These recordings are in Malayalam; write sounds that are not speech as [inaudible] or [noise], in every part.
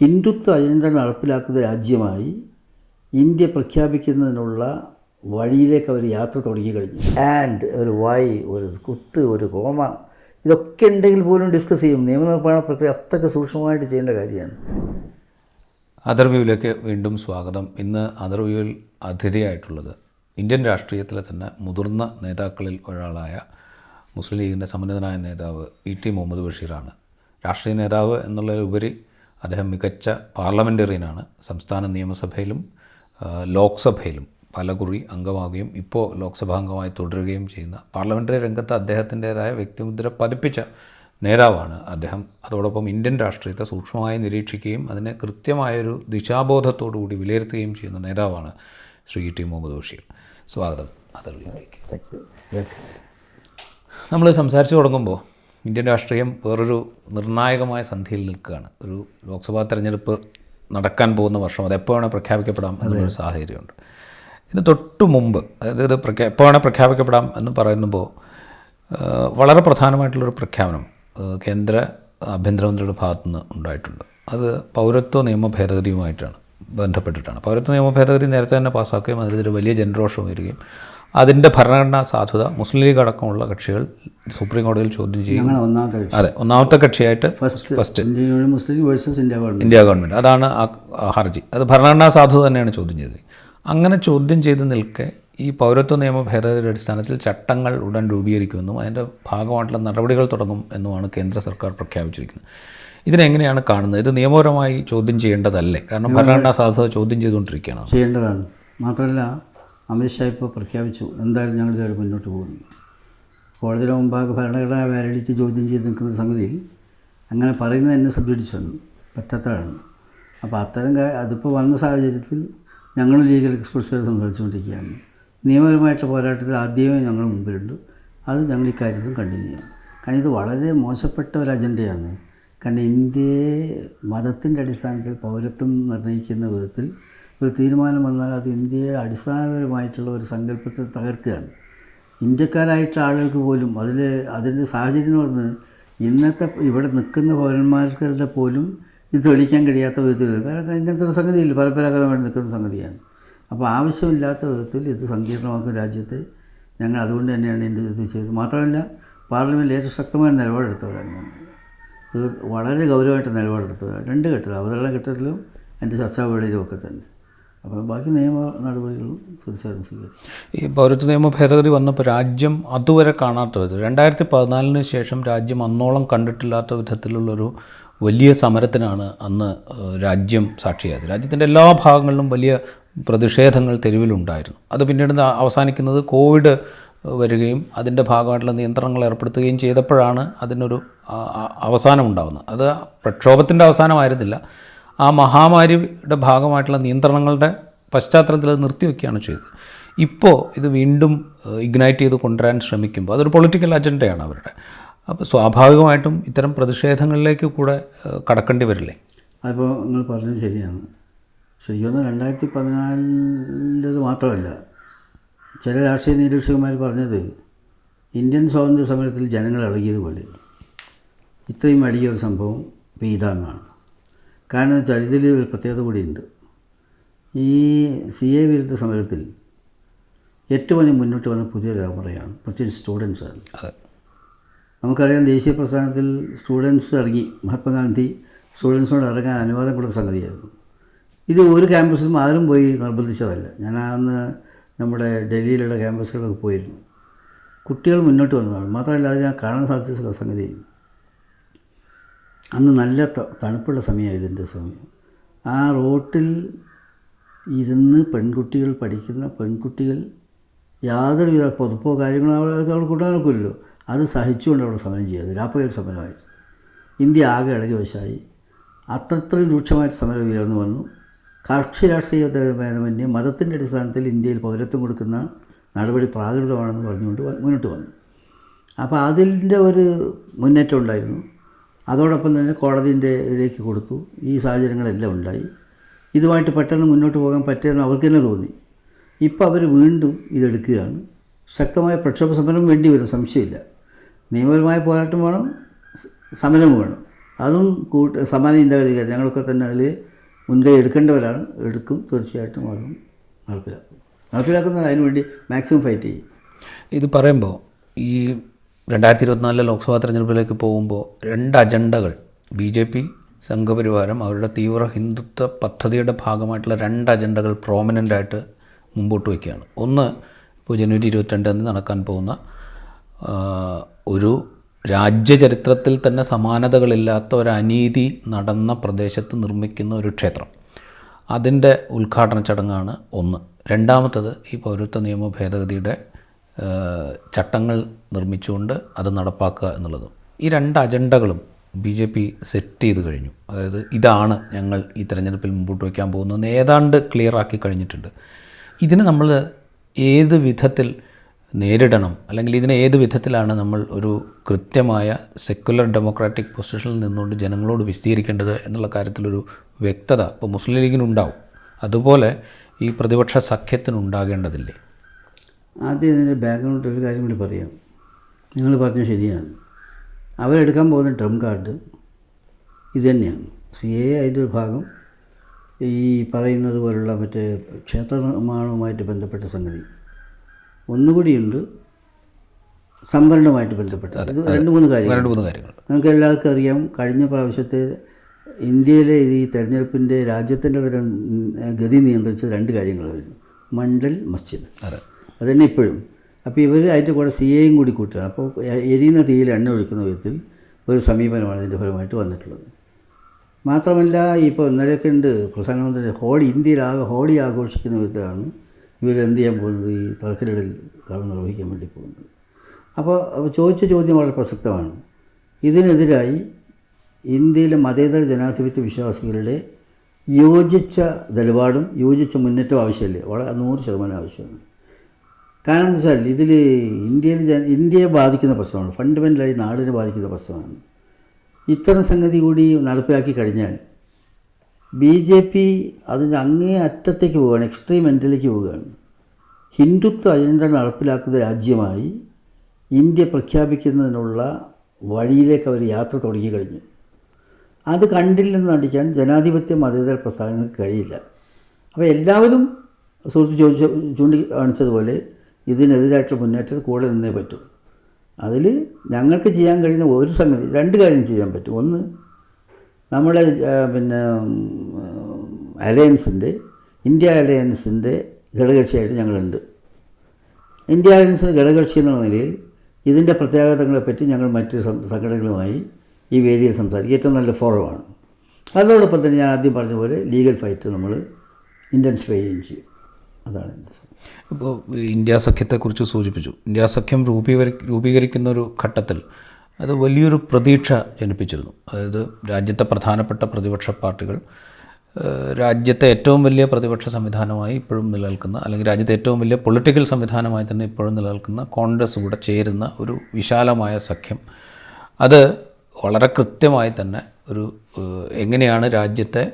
ഹിന്ദുത്വ അജണ്ട നടപ്പിലാക്കുന്ന രാജ്യമായി ഇന്ത്യ പ്രഖ്യാപിക്കുന്നതിനുള്ള വഴിയിലേക്ക് അവർ യാത്ര തുടങ്ങി കഴിഞ്ഞു ആൻഡ് ഒരു വൈ ഒരു കുത്ത് ഒരു കോമ ഇതൊക്കെ ഉണ്ടെങ്കിൽ പോലും ഡിസ്കസ് ചെയ്യും. നിയമനിർമ്മാണ പ്രക്രിയ അത്രയ്ക്ക് സൂക്ഷ്മമായിട്ട് ചെയ്യേണ്ട കാര്യമാണ്. അതർവ്യൂവിലേക്ക് വീണ്ടും സ്വാഗതം. ഇന്ന് അതർവ്യൂവിൽ അതിഥിയായിട്ടുള്ളത് ഇന്ത്യൻ രാഷ്ട്രീയത്തിലെ തന്നെ മുതിർന്ന നേതാക്കളിൽ ഒരാളായ മുസ്ലിം ലീഗിന്റെ സമന്നതനായ നേതാവ് ഇ ടി മുഹമ്മദ് ബഷീറാണ്. രാഷ്ട്രീയ നേതാവ് എന്നുള്ളതിലുപരി അദ്ദേഹം മികച്ച പാർലമെന്റേറിയനാണ് സംസ്ഥാന നിയമസഭയിലും ലോക്സഭയിലും പലകുറി അംഗമാവുകയും ഇപ്പോൾ ലോക്സഭാ അംഗമായി തുടരുകയും ചെയ്യുന്ന പാർലമെന്ററി രംഗത്ത് അദ്ദേഹത്തിന്റേതായ വ്യക്തിമുദ്ര പതിപ്പിച്ച നേതാവാണ് അദ്ദേഹം. അതോടൊപ്പം ഇന്ത്യൻ രാഷ്ട്രീയത്തെ സൂക്ഷ്മമായി നിരീക്ഷിക്കുകയും അതിനെ കൃത്യമായൊരു ദിശാബോധത്തോടുകൂടി വിലയിരുത്തുകയും ചെയ്യുന്ന നേതാവാണ് ശ്രീ ടി മുഹമ്മദ് ബഷീർ. സ്വാഗതം. അതറിയിലേക്ക് നമ്മൾ സംസാരിച്ചു തുടങ്ങുമ്പോൾ ഇന്ത്യൻ രാഷ്ട്രീയം വേറൊരു നിർണായകമായ സന്ധിയിൽ നിൽക്കുകയാണ്. ഒരു ലോക്സഭാ തെരഞ്ഞെടുപ്പ് നടക്കാൻ പോകുന്ന വർഷം അത് എപ്പോൾ വേണേൽ പ്രഖ്യാപിക്കപ്പെടാം എന്നൊരു സാഹചര്യമുണ്ട്. ഇതിന് തൊട്ടു മുമ്പ് അതായത് ഇത് പ്രഖ്യാ എപ്പോൾ വേണേൽ പ്രഖ്യാപിക്കപ്പെടാം എന്ന് പറയുമ്പോൾ വളരെ പ്രധാനമായിട്ടുള്ളൊരു പ്രഖ്യാപനം കേന്ദ്ര ആഭ്യന്തരമന്ത്രിയുടെ ഭാഗത്തുനിന്ന് ഉണ്ടായിട്ടുണ്ട്. അത് പൗരത്വ നിയമ ഭേദഗതിയുമായിട്ടാണ് ബന്ധപ്പെട്ടിട്ടാണ്. പൗരത്വ നിയമ ഭേദഗതി നേരത്തെ തന്നെ പാസ്സാക്കുകയും അതിലൊരു വലിയ ജനരോഷം വരികയും അതിന്റെ ഭരണഘടനാ സാധുത മുസ്ലിം ലീഗ് അടക്കമുള്ള കക്ഷികൾ സുപ്രീം കോടതിയിൽ ചോദ്യം ചെയ്യും. അതെ ഒന്നാമത്തെ കക്ഷിയായിട്ട് ഫസ്റ്റ് ഫസ്റ്റ് ഇന്ത്യ ഗവൺമെന്റ് അതാണ് ആ ആ ഹർജി. അത് ഭരണഘടനാ സാധുത തന്നെയാണ് ചോദ്യം ചെയ്തത്. അങ്ങനെ ചോദ്യം ചെയ്ത് നിൽക്കെ ഈ പൗരത്വ നിയമ ഭേദഗതിയുടെ അടിസ്ഥാനത്തിൽ ചട്ടങ്ങൾ ഉടൻ രൂപീകരിക്കുമെന്നും അതിന്റെ ഭാഗമായിട്ടുള്ള നടപടികൾ തുടങ്ങും എന്നുമാണ് കേന്ദ്ര സർക്കാർ പ്രഖ്യാപിച്ചിരിക്കുന്നത്. ഇതിനെങ്ങനെയാണ് കാണുന്നത്? ഇത് നിയമപരമായി ചോദ്യം ചെയ്യേണ്ടതല്ലേ? കാരണം ഭരണഘടനാ സാധുത ചോദ്യം ചെയ്തുകൊണ്ടിരിക്കുകയാണ്. ചെയ്യേണ്ടതാണ്. മാത്രമല്ല അമിത്ഷാ ഇപ്പോൾ പ്രഖ്യാപിച്ചു എന്തായാലും ഞങ്ങൾ ഇതുവരെ മുന്നോട്ട് പോകുന്നു കോടതിയുടെ മുമ്പാകെ ഭരണഘടന വാലിഡിറ്റി ചോദ്യം ചെയ്ത് നിൽക്കുന്ന സംഗതിയിൽ അങ്ങനെ പറയുന്നത് എന്നെ വന്നു പറ്റാത്തതാണ്. അപ്പോൾ അത്തരം അതിപ്പോൾ വന്ന സാഹചര്യത്തിൽ ഞങ്ങൾ ലീഗൽ എക്സ്പെർട്സുകൾ സംസാരിച്ചുകൊണ്ടിരിക്കുകയാണ്. നിയമപരമായിട്ടുള്ള പോരാട്ടത്തിൽ ആദ്യമേ ഞങ്ങൾ മുമ്പിലുണ്ട്. അത് ഞങ്ങൾ ഈ കണ്ടിന്യൂ ചെയ്യണം കാരണം ഇത് വളരെ മോശപ്പെട്ട ഒരു അജണ്ടയാണ്. കാരണം ഇന്ത്യയെ മതത്തിന്റെ അടിസ്ഥാനത്തിൽ പൗരത്വം നിർണയിക്കുന്ന വിധത്തിൽ ഒരു തീരുമാനം വന്നാൽ അത് ഇന്ത്യയുടെ അടിസ്ഥാനപരമായിട്ടുള്ള ഒരു സങ്കല്പത്തെ തകർക്കുകയാണ്. ഇന്ത്യക്കാരായിട്ടുള്ള ആളുകൾക്ക് പോലും അതിൽ അതിന്റെ സാഹചര്യം എന്ന് പറഞ്ഞത് ഇന്നത്തെ ഇവിടെ നിൽക്കുന്ന പൗരന്മാർക്കുടെ പോലും ഇത് തെളിയിക്കാൻ കഴിയാത്ത വിധത്തിൽ കാരണം ഇങ്ങനത്തെ ഒരു സംഗതിയില്ല. പരമ്പരാഗതമായിട്ട് നിൽക്കുന്ന സംഗതിയാണ്. അപ്പോൾ ആവശ്യമില്ലാത്ത വിധത്തിൽ ഇത് സങ്കീർണമാക്കുന്ന രാജ്യത്ത് ഞങ്ങൾ അതുകൊണ്ട് തന്നെയാണ് എന്റെ ഇത് ചെയ്തത്. മാത്രമല്ല പാർലമെന്റിൽ ഏറ്റവും ശക്തമായ നിലപാടെടുത്തവരാണ് ഞാൻ. വളരെ ഗൗരവമായിട്ട് നിലപാടെടുത്തവരാണ്. രണ്ട് ഘട്ടത്തിൽ അവതരണ ഘട്ടത്തിലും എന്റെ ചർച്ചാവേളയിലും ഒക്കെ തന്നെ. അപ്പോൾ ബാക്കി നിയമ നടപടികളും തീർച്ചയായിട്ടും സ്വീകരിക്കും. ഈ പൗരത്വ നിയമ ഭേദഗതി വന്നപ്പോൾ രാജ്യം അതുവരെ കാണാത്ത വിധത്തിൽ രണ്ടായിരത്തി പതിനാലിന് ശേഷം രാജ്യം അന്നോളം കണ്ടിട്ടില്ലാത്ത വിധത്തിലുള്ളൊരു വലിയ സമരത്തിനാണ് അന്ന് രാജ്യം സാക്ഷിയായത്. രാജ്യത്തിന്റെ എല്ലാ ഭാഗങ്ങളിലും വലിയ പ്രതിഷേധങ്ങൾ തെരുവിലുണ്ടായിരുന്നു. അത് പിന്നീട് അവസാനിക്കുന്നത് കോവിഡ് വരികയും അതിന്റെ ഭാഗമായിട്ടുള്ള നിയന്ത്രണങ്ങൾ ഏർപ്പെടുത്തുകയും ചെയ്തപ്പോഴാണ് അതിനൊരു ആ- ആ- അവസാനം ഉണ്ടാകുന്നത് അത് പ്രക്ഷോഭത്തിന്റെ അവസാനമായിരുന്നില്ല. ആ മഹാമാരിയുടെ ഭാഗമായിട്ടുള്ള നിയന്ത്രണങ്ങളുടെ പശ്ചാത്തലത്തിൽ അത് നിർത്തിവെക്കുകയാണ് ചെയ്തത്. ഇപ്പോൾ ഇത് വീണ്ടും ഇഗ്നൈറ്റ് ചെയ്ത് കൊണ്ടുവരാൻ ശ്രമിക്കുമ്പോൾ അതൊരു പൊളിറ്റിക്കൽ അജണ്ടയാണ് അവരുടെ. അപ്പോൾ സ്വാഭാവികമായിട്ടും ഇത്തരം പ്രതിഷേധങ്ങളിലേക്ക് കൂടെ കടക്കേണ്ടി വരില്ലേ? അതിപ്പോൾ നിങ്ങൾ പറഞ്ഞത് ശരിയാണ്. ശരിക്കും രണ്ടായിരത്തി പതിനാലിന്റെത് മാത്രമല്ല. ചില രാഷ്ട്രീയ നിരീക്ഷകന്മാർ പറഞ്ഞത് ഇന്ത്യൻ സ്വാതന്ത്ര്യ സമരത്തിൽ ജനങ്ങൾ ഇളകിയതുപോലെ. ഇത്രയും അടിയൊരു സംഭവം ഇപ്പോൾ ഇതാണെന്നാണ് കാരണം എന്ന് വെച്ചാൽ ഇതിൽ ഒരു പ്രത്യേകത കൂടിയുണ്ട്. ഈ സി എ വിരുദ്ധ സമരത്തിൽ ഏറ്റവും അധികം മുന്നോട്ട് വന്ന പുതിയ തലമുറയാണ് പ്രത്യേകിച്ച് സ്റ്റുഡൻസാണ് ആണ്. നമുക്കറിയാം ദേശീയ പ്രസ്ഥാനത്തിൽ സ്റ്റുഡൻസ് ഇറങ്ങി മഹാത്മാഗാന്ധി സ്റ്റുഡൻസിനോട് ഇറങ്ങാൻ അനുവാദം കൊടുത്ത സംഗതിയായിരുന്നു. ഇത് ഒരു ക്യാമ്പസിലും ആരും പോയി നിർബന്ധിച്ചതല്ല. ഞാൻ അന്ന് നമ്മുടെ ഡൽഹിയിലുള്ള ക്യാമ്പസുകളൊക്കെ പോയിരുന്നു. കുട്ടികൾ മുന്നോട്ട് വന്നതാണ്. മാത്രമല്ല അത് ഞാൻ കാണാൻ സാധിച്ച സംഗതി അന്ന് നല്ല തണുപ്പുള്ള സമയമാണ് ഇതിന്റെ സമയം ആ റോട്ടിൽ ഇരുന്ന് പെൺകുട്ടികൾ പഠിക്കുന്ന പെൺകുട്ടികൾ യാതൊരുവിധ പുതപ്പോ കാര്യങ്ങളോ അവർക്ക് അവിടെ കൊണ്ടുപോകാനൊക്കില്ലല്ലോ അത് സഹിച്ചുകൊണ്ട് അവിടെ സമരം ചെയ്തത് രാപ്പകൽ സമരമായി ഇന്ത്യ ആകെ ഇളകി വശമായി അത്രത്രയും രൂക്ഷമായിട്ട് സമരം ഉയർന്നു വന്നു. കക്ഷി രാഷ്ട്രീയ ഭേദമന്യേ മതത്തിന്റെ അടിസ്ഥാനത്തിൽ ഇന്ത്യയിൽ പൗരത്വം കൊടുക്കുന്ന നടപടി പ്രാകൃതമാണെന്ന് പറഞ്ഞുകൊണ്ട് മുന്നോട്ട് വന്നു. അപ്പോൾ അതിന്റെ ഒരു മുന്നേറ്റം ഉണ്ടായിരുന്നു. അതോടൊപ്പം തന്നെ കോടതിന്റെ ഇതിലേക്ക് കൊടുത്തു. ഈ സാഹചര്യങ്ങളെല്ലാം ഉണ്ടായി. ഇതുമായിട്ട് പെട്ടെന്ന് മുന്നോട്ട് പോകാൻ പറ്റുമെന്ന് അവർക്ക് തന്നെ തോന്നി. ഇപ്പോൾ അവർ വീണ്ടും ഇതെടുക്കുകയാണ്. ശക്തമായ പ്രക്ഷോഭ സമരം വേണ്ടി വരും സംശയമില്ല. നിയമപരമായ പോരാട്ടം വേണം സമരം വേണം. അതും കൂട്ട് സമാന ചിന്താഗതിക്കാർ ഞങ്ങളൊക്കെ തന്നെ അതിൽ മുൻകൈ എടുക്കേണ്ടവരാണ്. എടുക്കും തീർച്ചയായിട്ടും അതും നടപ്പിലാക്കും. നടപ്പിലാക്കുന്നത് അതിനുവേണ്ടി മാക്സിമം ഫൈറ്റ് ചെയ്യും. ഇത് പറയുമ്പോൾ ഈ രണ്ടായിരത്തി ഇരുപത്തിനാലിലെ ലോക്സഭാ തെരഞ്ഞെടുപ്പിലേക്ക് പോകുമ്പോൾ രണ്ട് അജണ്ടകൾ ബി ജെ പി സംഘപരിവാരം അവരുടെ തീവ്ര ഹിന്ദുത്വ പദ്ധതിയുടെ ഭാഗമായിട്ടുള്ള രണ്ട് അജണ്ടകൾ പ്രോമിനന്റായിട്ട് മുമ്പോട്ട് വയ്ക്കുകയാണ്. ഒന്ന് ഇപ്പോൾ ജനുവരി ഇരുപത്തിരണ്ടിന് നടക്കാൻ പോകുന്ന ഒരു രാജ്യചരിത്രത്തിൽ തന്നെ സമാനതകളില്ലാത്ത ഒരു അനീതി നടന്ന പ്രദേശത്ത് നിർമ്മിക്കുന്ന ഒരു ക്ഷേത്രം. അതിന്റെ ഉദ്ഘാടന ചടങ്ങാണ് ഒന്ന്. രണ്ടാമത്തത് ഈ പൗരത്വ നിയമ ഭേദഗതിയുടെ ചട്ടങ്ങൾ നിർമ്മിച്ചുകൊണ്ട് അത് നടപ്പാക്കുക എന്നുള്ളതും ഈ രണ്ട് അജണ്ടകളും ബി ജെ പി സെറ്റ് ചെയ്ത് കഴിഞ്ഞു. അതായത് ഇതാണ് ഞങ്ങൾ ഈ തെരഞ്ഞെടുപ്പിൽ മുമ്പോട്ട് വയ്ക്കാൻ പോകുന്നതെന്ന് ഏതാണ്ട് ക്ലിയർ ആക്കി കഴിഞ്ഞിട്ടുണ്ട്. ഇതിന് നമ്മൾ ഏത് വിധത്തിൽ നേരിടണം? അല്ലെങ്കിൽ ഇതിനെ ഏത് വിധത്തിലാണ് നമ്മൾ ഒരു കൃത്യമായ സെക്യുലർ ഡെമോക്രാറ്റിക് പൊസിഷനിൽ നിന്നുകൊണ്ട് ജനങ്ങളോട് വിശദീകരിക്കേണ്ടത് എന്നുള്ള കാര്യത്തിലൊരു വ്യക്തത ഇപ്പോൾ മുസ്ലിം ലീഗിനുണ്ടാവും. അതുപോലെ ഈ പ്രതിപക്ഷ സഖ്യത്തിനുണ്ടാകേണ്ടതില്ലേ? ആദ്യം ഇതിന്റെ ബാക്ക്ഗ്രൗണ്ട് ഒരു കാര്യം കൂടി പറയാം. നിങ്ങൾ പറഞ്ഞ ശരിയാണ്. അവരെടുക്കാൻ പോകുന്ന ട്രം കാർഡ് ഇത് തന്നെയാണ്. സി എ അതിന്റെ ഒരു ഭാഗം ഈ പറയുന്നത് പോലുള്ള മറ്റേ ക്ഷേത്ര നിർമ്മാണവുമായിട്ട് ബന്ധപ്പെട്ട സംഗതി. ഒന്നുകൂടിയുണ്ട് സംവരണവുമായിട്ട് ബന്ധപ്പെട്ട. ഇത് രണ്ട് മൂന്ന് കാര്യങ്ങൾ. രണ്ട് മൂന്ന് കാര്യങ്ങൾ. നമുക്ക് എല്ലാവർക്കും അറിയാം കഴിഞ്ഞ പ്രാവശ്യത്തെ ഇന്ത്യയിലെ ഈ തെരഞ്ഞെടുപ്പിന്റെ രാജ്യത്തിന്റെ തരം ഗതി നിയന്ത്രിച്ചത് രണ്ട് കാര്യങ്ങളായിരുന്നു. മണ്ഡൽ മസ്ജിദ്. അതെ. അതുതന്നെ ഇപ്പോഴും. അപ്പോൾ ഇവർ അതിന്റെ കൂടെ സി എയും കൂടി കൂട്ടുകയാണ്. അപ്പോൾ എരിയുന്ന തീയിൽ എണ്ണ ഒഴിക്കുന്ന വിധത്തിൽ ഒരു സമീപനമാണ് ഇതിന്റെ ഫലമായിട്ട് വന്നിട്ടുള്ളത്. മാത്രമല്ല ഇപ്പോൾ ഇന്നലെയൊക്കെ ഉണ്ട് പ്രധാനമന്ത്രി ഹോളി ഇന്ത്യയിൽ ആകെ ഹോളി ആഘോഷിക്കുന്ന വിധത്തിലാണ് ഇവർ എന്ത് ചെയ്യാൻ പോകുന്നത്? ഈ തളക്കലിടൽ കർമ്മം നിർവഹിക്കാൻ വേണ്ടി പോകുന്നത്. അപ്പോൾ ചോദിച്ച ചോദ്യം വളരെ പ്രസക്തമാണ്. ഇതിനെതിരായി ഇന്ത്യയിലെ മതേതര ജനാധിപത്യ വിശ്വാസികളുടെ യോജിച്ച നിലപാടും യോജിച്ച മുന്നേറ്റവും ആവശ്യമല്ലേ? വളരെ നൂറ് ശതമാനം ആവശ്യമാണ്. കാരണം എന്താ വെച്ചാൽ ഇതിൽ ഇന്ത്യയിൽ ഇന്ത്യയെ ബാധിക്കുന്ന പ്രശ്നമാണ്. ഫണ്ടമെന്റലായി നാടിനെ ബാധിക്കുന്ന പ്രശ്നമാണ്. ഇത്തരം സംഗതി കൂടി നടപ്പിലാക്കി കഴിഞ്ഞാൽ ബി ജെ പി അതിന്റെ അങ്ങേ അറ്റത്തേക്ക് പോവുകയാണ് എക്സ്ട്രീം എൻഡിലേക്ക് പോവുകയാണ്. ഹിന്ദുത്വ അജണ്ട നടപ്പിലാക്കുന്ന രാജ്യമായി ഇന്ത്യ പ്രഖ്യാപിക്കുന്നതിനുള്ള വഴിയിലേക്ക് അവർ യാത്ര തുടങ്ങി കഴിഞ്ഞു. അത് കണ്ടില്ലെന്ന് നടിക്കാൻ ജനാധിപത്യ മതേതര പ്രസ്ഥാനങ്ങൾക്ക് കഴിയില്ല. അപ്പോൾ എല്ലാവരും സുഹൃത്ത് ചോദിച്ച ചൂണ്ടി കാണിച്ചതുപോലെ ഇതിനെതിരായിട്ടുള്ള മുന്നേറ്റത്തിൽ കൂടെ നിന്നേ പറ്റൂ. അതിൽ ഞങ്ങൾക്ക് ചെയ്യാൻ കഴിയുന്ന ഒരു സംഗതി രണ്ട് കാര്യം ചെയ്യാൻ പറ്റും. ഒന്ന് നമ്മുടെ പിന്നെ അലയൻസിന്റെ ഇന്ത്യ അലയൻസിന്റെ ഘടകകക്ഷിയായിട്ട് ഞങ്ങളുണ്ട്. ഇന്ത്യ അലയൻസിന്റെ ഘടകകക്ഷി എന്നുള്ള നിലയിൽ ഇതിന്റെ പ്രത്യാഘാതങ്ങളെപ്പറ്റി ഞങ്ങൾ മറ്റ് സംഘടനകളുമായി ഈ വേദിയിൽ സംസാരിക്കും. ഏറ്റവും നല്ല ഫോറമാണ്. അതോടൊപ്പം തന്നെ ഞാൻ ആദ്യം പറഞ്ഞ പോലെ ലീഗൽ ഫൈറ്റ് നമ്മൾ ഇന്റൻസിഫൈ ചെയ്യുകയും ചെയ്യും. അതാണ് എന്റെ. ഇപ്പോൾ ഇന്ത്യ സഖ്യത്തെക്കുറിച്ച് സൂചിപ്പിച്ചു. ഇന്ത്യ സഖ്യം രൂപീകരി രൂപീകരിക്കുന്ന ഒരു ഘട്ടത്തിൽ അത് വലിയൊരു പ്രതീക്ഷ ജനിപ്പിച്ചിരുന്നു. അതായത് രാജ്യത്തെ പ്രധാനപ്പെട്ട പ്രതിപക്ഷ പാർട്ടികൾ രാജ്യത്തെ ഏറ്റവും വലിയ പ്രതിപക്ഷ സംവിധാനമായി ഇപ്പോഴും നിലനിൽക്കുന്ന അല്ലെങ്കിൽ രാജ്യത്തെ ഏറ്റവും വലിയ പൊളിറ്റിക്കൽ സംവിധാനമായി തന്നെ ഇപ്പോഴും നിലനിൽക്കുന്ന കോൺഗ്രസ് കൂടെ ചേരുന്ന ഒരു വിശാലമായ സഖ്യം. അത് വളരെ കൃത്യമായി തന്നെ ഒരു എങ്ങനെയാണ് രാജ്യത്തെ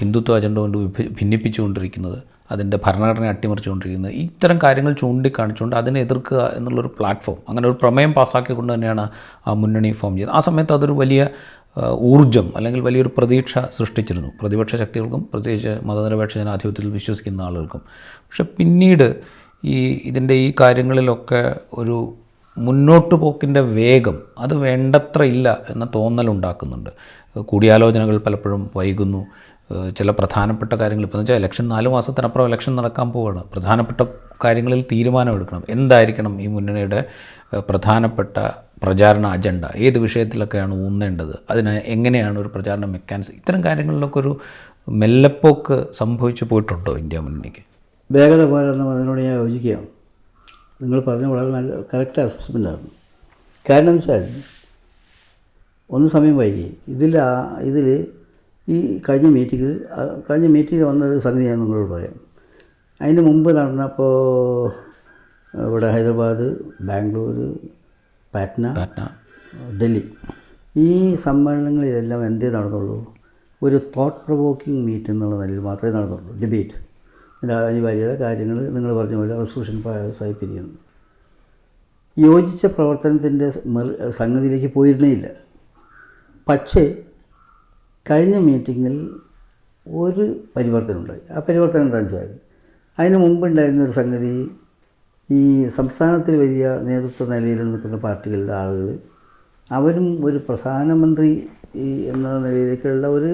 ഹിന്ദുത്വ അജണ്ട കൊണ്ട് ഭിന്നിപ്പിച്ചുകൊണ്ടിരിക്കുന്നത് അതിന്റെ ഭരണഘടന അട്ടിമറിച്ചുകൊണ്ടിരിക്കുന്നത്. ഇത്തരം കാര്യങ്ങൾ ചൂണ്ടിക്കാണിച്ചുകൊണ്ട് അതിനെ എതിർക്കുക എന്നുള്ളൊരു പ്ലാറ്റ്ഫോം അങ്ങനെ ഒരു പ്രമേയം പാസ്സാക്കിക്കൊണ്ട് തന്നെയാണ് ആ മുന്നണി ഫോം ചെയ്തത്. ആ സമയത്ത് അതൊരു വലിയ ഊർജം ഊർജം അല്ലെങ്കിൽ വലിയൊരു പ്രതീക്ഷ സൃഷ്ടിച്ചിരുന്നു. പ്രതിപക്ഷ ശക്തികൾക്കും പ്രത്യേകിച്ച് മതനിരപേക്ഷ ജനാധിപത്യത്തിൽ വിശ്വസിക്കുന്ന ആളുകൾക്കും. പക്ഷെ പിന്നീട് ഈ ഇതിന്റെ ഈ കാര്യങ്ങളിലൊക്കെ ഒരു മുന്നോട്ട് പോക്കിന്റെ വേഗം അത് വേണ്ടത്ര ഇല്ല എന്ന തോന്നലുണ്ടാക്കുന്നുണ്ട്. കൂടിയാലോചനകൾ പലപ്പോഴും വൈകുന്നു. ചില പ്രധാനപ്പെട്ട കാര്യങ്ങൾ. ഇപ്പോൾ വെച്ചാൽ ഇലക്ഷൻ നാല് മാസത്തിനപ്പുറം ഇലക്ഷൻ നടക്കാൻ പോവുകയാണ് പ്രധാനപ്പെട്ട കാര്യങ്ങളിൽ തീരുമാനമെടുക്കണം. എന്തായിരിക്കണം ഈ മുന്നണിയുടെ പ്രധാനപ്പെട്ട പ്രചാരണ അജണ്ട ഏത് വിഷയത്തിലൊക്കെയാണ് ഊന്നേണ്ടത്? അതിന് എങ്ങനെയാണ് ഒരു പ്രചാരണ മെക്കാനിസം ഇത്തരം കാര്യങ്ങളിലൊക്കെ ഒരു മെല്ലപ്പോക്ക് സംഭവിച്ചു പോയിട്ടുണ്ടോ ഇന്ത്യ മുന്നണിക്ക്? വേഗത പോലെന്ന് അതിനോട് ഞാൻ യോജിക്കുകയാണ്. നിങ്ങൾ പറഞ്ഞ വളരെ നല്ല കറക്റ്റ് അസസ്മെന്റാണ് കാരണം വെച്ചാൽ ഒന്ന് സമയം വൈകി. ഇതിൽ ഇതിൽ ഈ കഴിഞ്ഞ മീറ്റിങ്ങിൽ കഴിഞ്ഞ മീറ്റിങ്ങിൽ വന്നൊരു സംഗതി ഞാൻ നിങ്ങളോട് പറയാം. അതിന് മുമ്പ് നടന്നപ്പോൾ ഇവിടെ ഹൈദരാബാദ് ബാംഗ്ലൂർ പാറ്റ്ന പാറ്റ്ന. ഡൽഹി ഈ സമ്മേളനങ്ങളിലെല്ലാം എന്തേ നടന്നുള്ളൂ? ഒരു തോട്ട് പ്രൊവോക്കിംഗ് മീറ്റ് എന്നുള്ള നിലയിൽ മാത്രമേ നടന്നുള്ളൂ. ഡിബേറ്റ് അതിന്റെ അനിവാര്യത കാര്യങ്ങൾ നിങ്ങൾ പറഞ്ഞ പോലെ റെസൊല്യൂഷൻ പിരിയുന്നു. യോജിച്ച പ്രവർത്തനത്തിന്റെ സംഗതിയിലേക്ക് പോയിരുന്നേ ഇല്ല. പക്ഷേ കഴിഞ്ഞ മീറ്റിങ്ങിൽ ഒരു പരിവർത്തനം ഉണ്ടായി ആ പരിവർത്തനം എന്താണെന്ന് വെച്ചാൽ അതിന് മുമ്പുണ്ടായിരുന്ന ഒരു സംഗതി ഈ സംസ്ഥാനത്തിൽ വലിയ നേതൃത്വ നിലയിൽ നിൽക്കുന്ന പാർട്ടികളുടെ ആളുകൾ അവരും ഒരു പ്രധാനമന്ത്രി എന്ന നിലയിലേക്കുള്ള ഒരു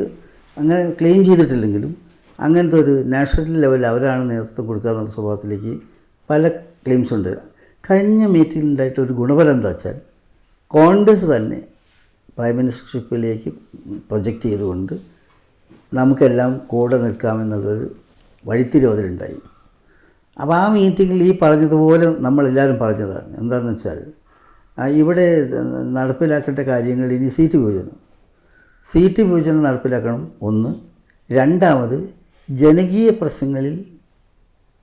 അങ്ങനെ ക്ലെയിം ചെയ്തിട്ടില്ലെങ്കിലും അങ്ങനത്തെ ഒരു നാഷണൽ ലെവലിൽ അവരാണ് നേതൃത്വം കൊടുക്കുക എന്നുള്ള സ്വഭാവത്തിലേക്ക് പല ക്ലെയിംസ് ഉണ്ട്. കഴിഞ്ഞ മീറ്റിംഗിൽ ഉണ്ടായിട്ട് ഒരു ഗുണഫലം എന്താ വെച്ചാൽ കോൺഗ്രസ് തന്നെ പ്രൈം മിനിസ്റ്റർഷിപ്പിലേക്ക് പ്രൊജക്റ്റ് ചെയ്തുകൊണ്ട് നമുക്കെല്ലാം കൂടെ നിൽക്കാമെന്നുള്ളൊരു വഴിത്തിരിവതിലുണ്ടായി. അപ്പോൾ ആ മീറ്റിങ്ങിൽ ഈ പറഞ്ഞതുപോലെ നമ്മളെല്ലാവരും പറഞ്ഞതാണ്. എന്താണെന്ന് വെച്ചാൽ ഇവിടെ നടപ്പിലാക്കേണ്ട കാര്യങ്ങൾ ഇനി സീറ്റ് വിഭജനം. സീറ്റ് വിഭജനം നടപ്പിലാക്കണം. ഒന്ന്. രണ്ടാമത് ജനകീയ പ്രശ്നങ്ങളിൽ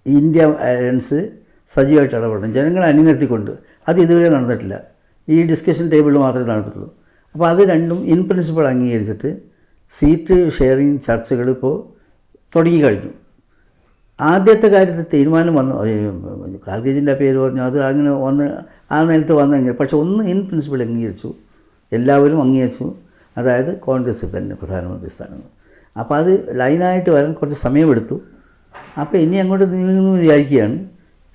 ഇന്ത്യ അലയൻസ് സജീവമായിട്ട് ഇടപെടണം. ജനങ്ങളെ അണിനിർത്തിക്കൊണ്ട് അത് ഇതുവരെ നടന്നിട്ടില്ല. ഈ ഡിസ്കഷൻ ടേബിളിൽ മാത്രമേ നടന്നിട്ടുള്ളൂ. അപ്പോൾ അത് രണ്ടും ഇൻ പ്രിൻസിപ്പൾ അംഗീകരിച്ചിട്ട് സീറ്റ് ഷെയറിങ് ചർച്ചകൾ ഇപ്പോൾ തുടങ്ങിക്കഴിഞ്ഞു ആദ്യത്തെ കാര്യത്തിൽ തീരുമാനം വന്നു. കാർഗേജിന്റെ പേര് പറഞ്ഞു. അത് അങ്ങനെ വന്ന് ആ നേരത്ത് വന്നെങ്കിൽ പക്ഷെ ഒന്ന് ഇൻ പ്രിൻസിപ്പൾ അംഗീകരിച്ചു. എല്ലാവരും അംഗീകരിച്ചു. അതായത് കോൺഗ്രസ് തന്നെ പ്രധാനമന്ത്രി സ്ഥാനം അപ്പോൾ അത് ലൈനായിട്ട് വരാൻ കുറച്ച് സമയമെടുത്തു. അപ്പോൾ ഇനി അങ്ങോട്ട് നീങ്ങുന്നു വിചാരിക്കുകയാണ്.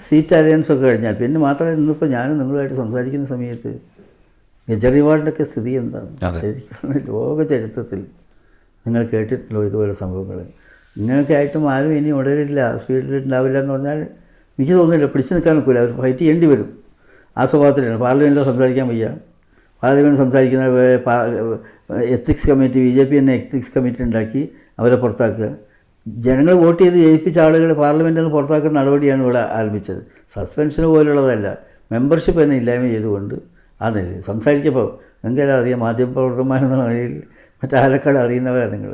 സീറ്റ് അലയൻസ് ഒക്കെ കഴിഞ്ഞാൽ പിന്നെ മാത്രമേ ഇന്നിപ്പോൾ ഞാനും നിങ്ങളുമായിട്ട് സംസാരിക്കുന്ന സമയത്ത് കെജ്രിവാളിന്റെയൊക്കെ സ്ഥിതി എന്താണ്? ശരിക്കും ലോക ചരിത്രത്തിൽ നിങ്ങൾ കേട്ടിട്ടുള്ളൂ ഇതുപോലെ സംഭവങ്ങൾ ഇങ്ങനെയൊക്കെ ആയിട്ടും ആരും ഇനി ഉടരില്ല സ്പീഡിലുണ്ടാവില്ല എന്ന് പറഞ്ഞാൽ എനിക്ക് തോന്നുന്നില്ല. പിടിച്ചു നിൽക്കാൻ നിൽക്കില്ല അവർ ഫൈറ്റ് ചെയ്യേണ്ടി വരും. ആ സ്വഭാവത്തിലാണ്. പാർലമെന്റിൽ സംസാരിക്കാൻ വയ്യ. പാർലമെന്റ് സംസാരിക്കുന്ന ethics committee B J P തന്നെ എത്തിക്സ് കമ്മിറ്റി ഉണ്ടാക്കി അവരെ പുറത്താക്കുക. ജനങ്ങൾ വോട്ട് ചെയ്ത് ജയിപ്പിച്ച ആളുകൾ പാർലമെന്റിൽ നിന്ന് പുറത്താക്കുന്ന നടപടിയാണ് ഇവിടെ ആരംഭിച്ചത്. സസ്പെൻഷന് പോലുള്ളതല്ല. മെമ്പർഷിപ്പ് തന്നെ ഇല്ലായ്മ ചെയ്തുകൊണ്ട് നിലയിൽ സംസാരിച്ചപ്പോൾ നിങ്ങൾക്കെല്ലാം അറിയാം മാധ്യമപ്രവർത്തകന്മാരെന്നുള്ള നിലയിൽ മറ്റാരെക്കാളും അറിയുന്നവരാണ് നിങ്ങൾ.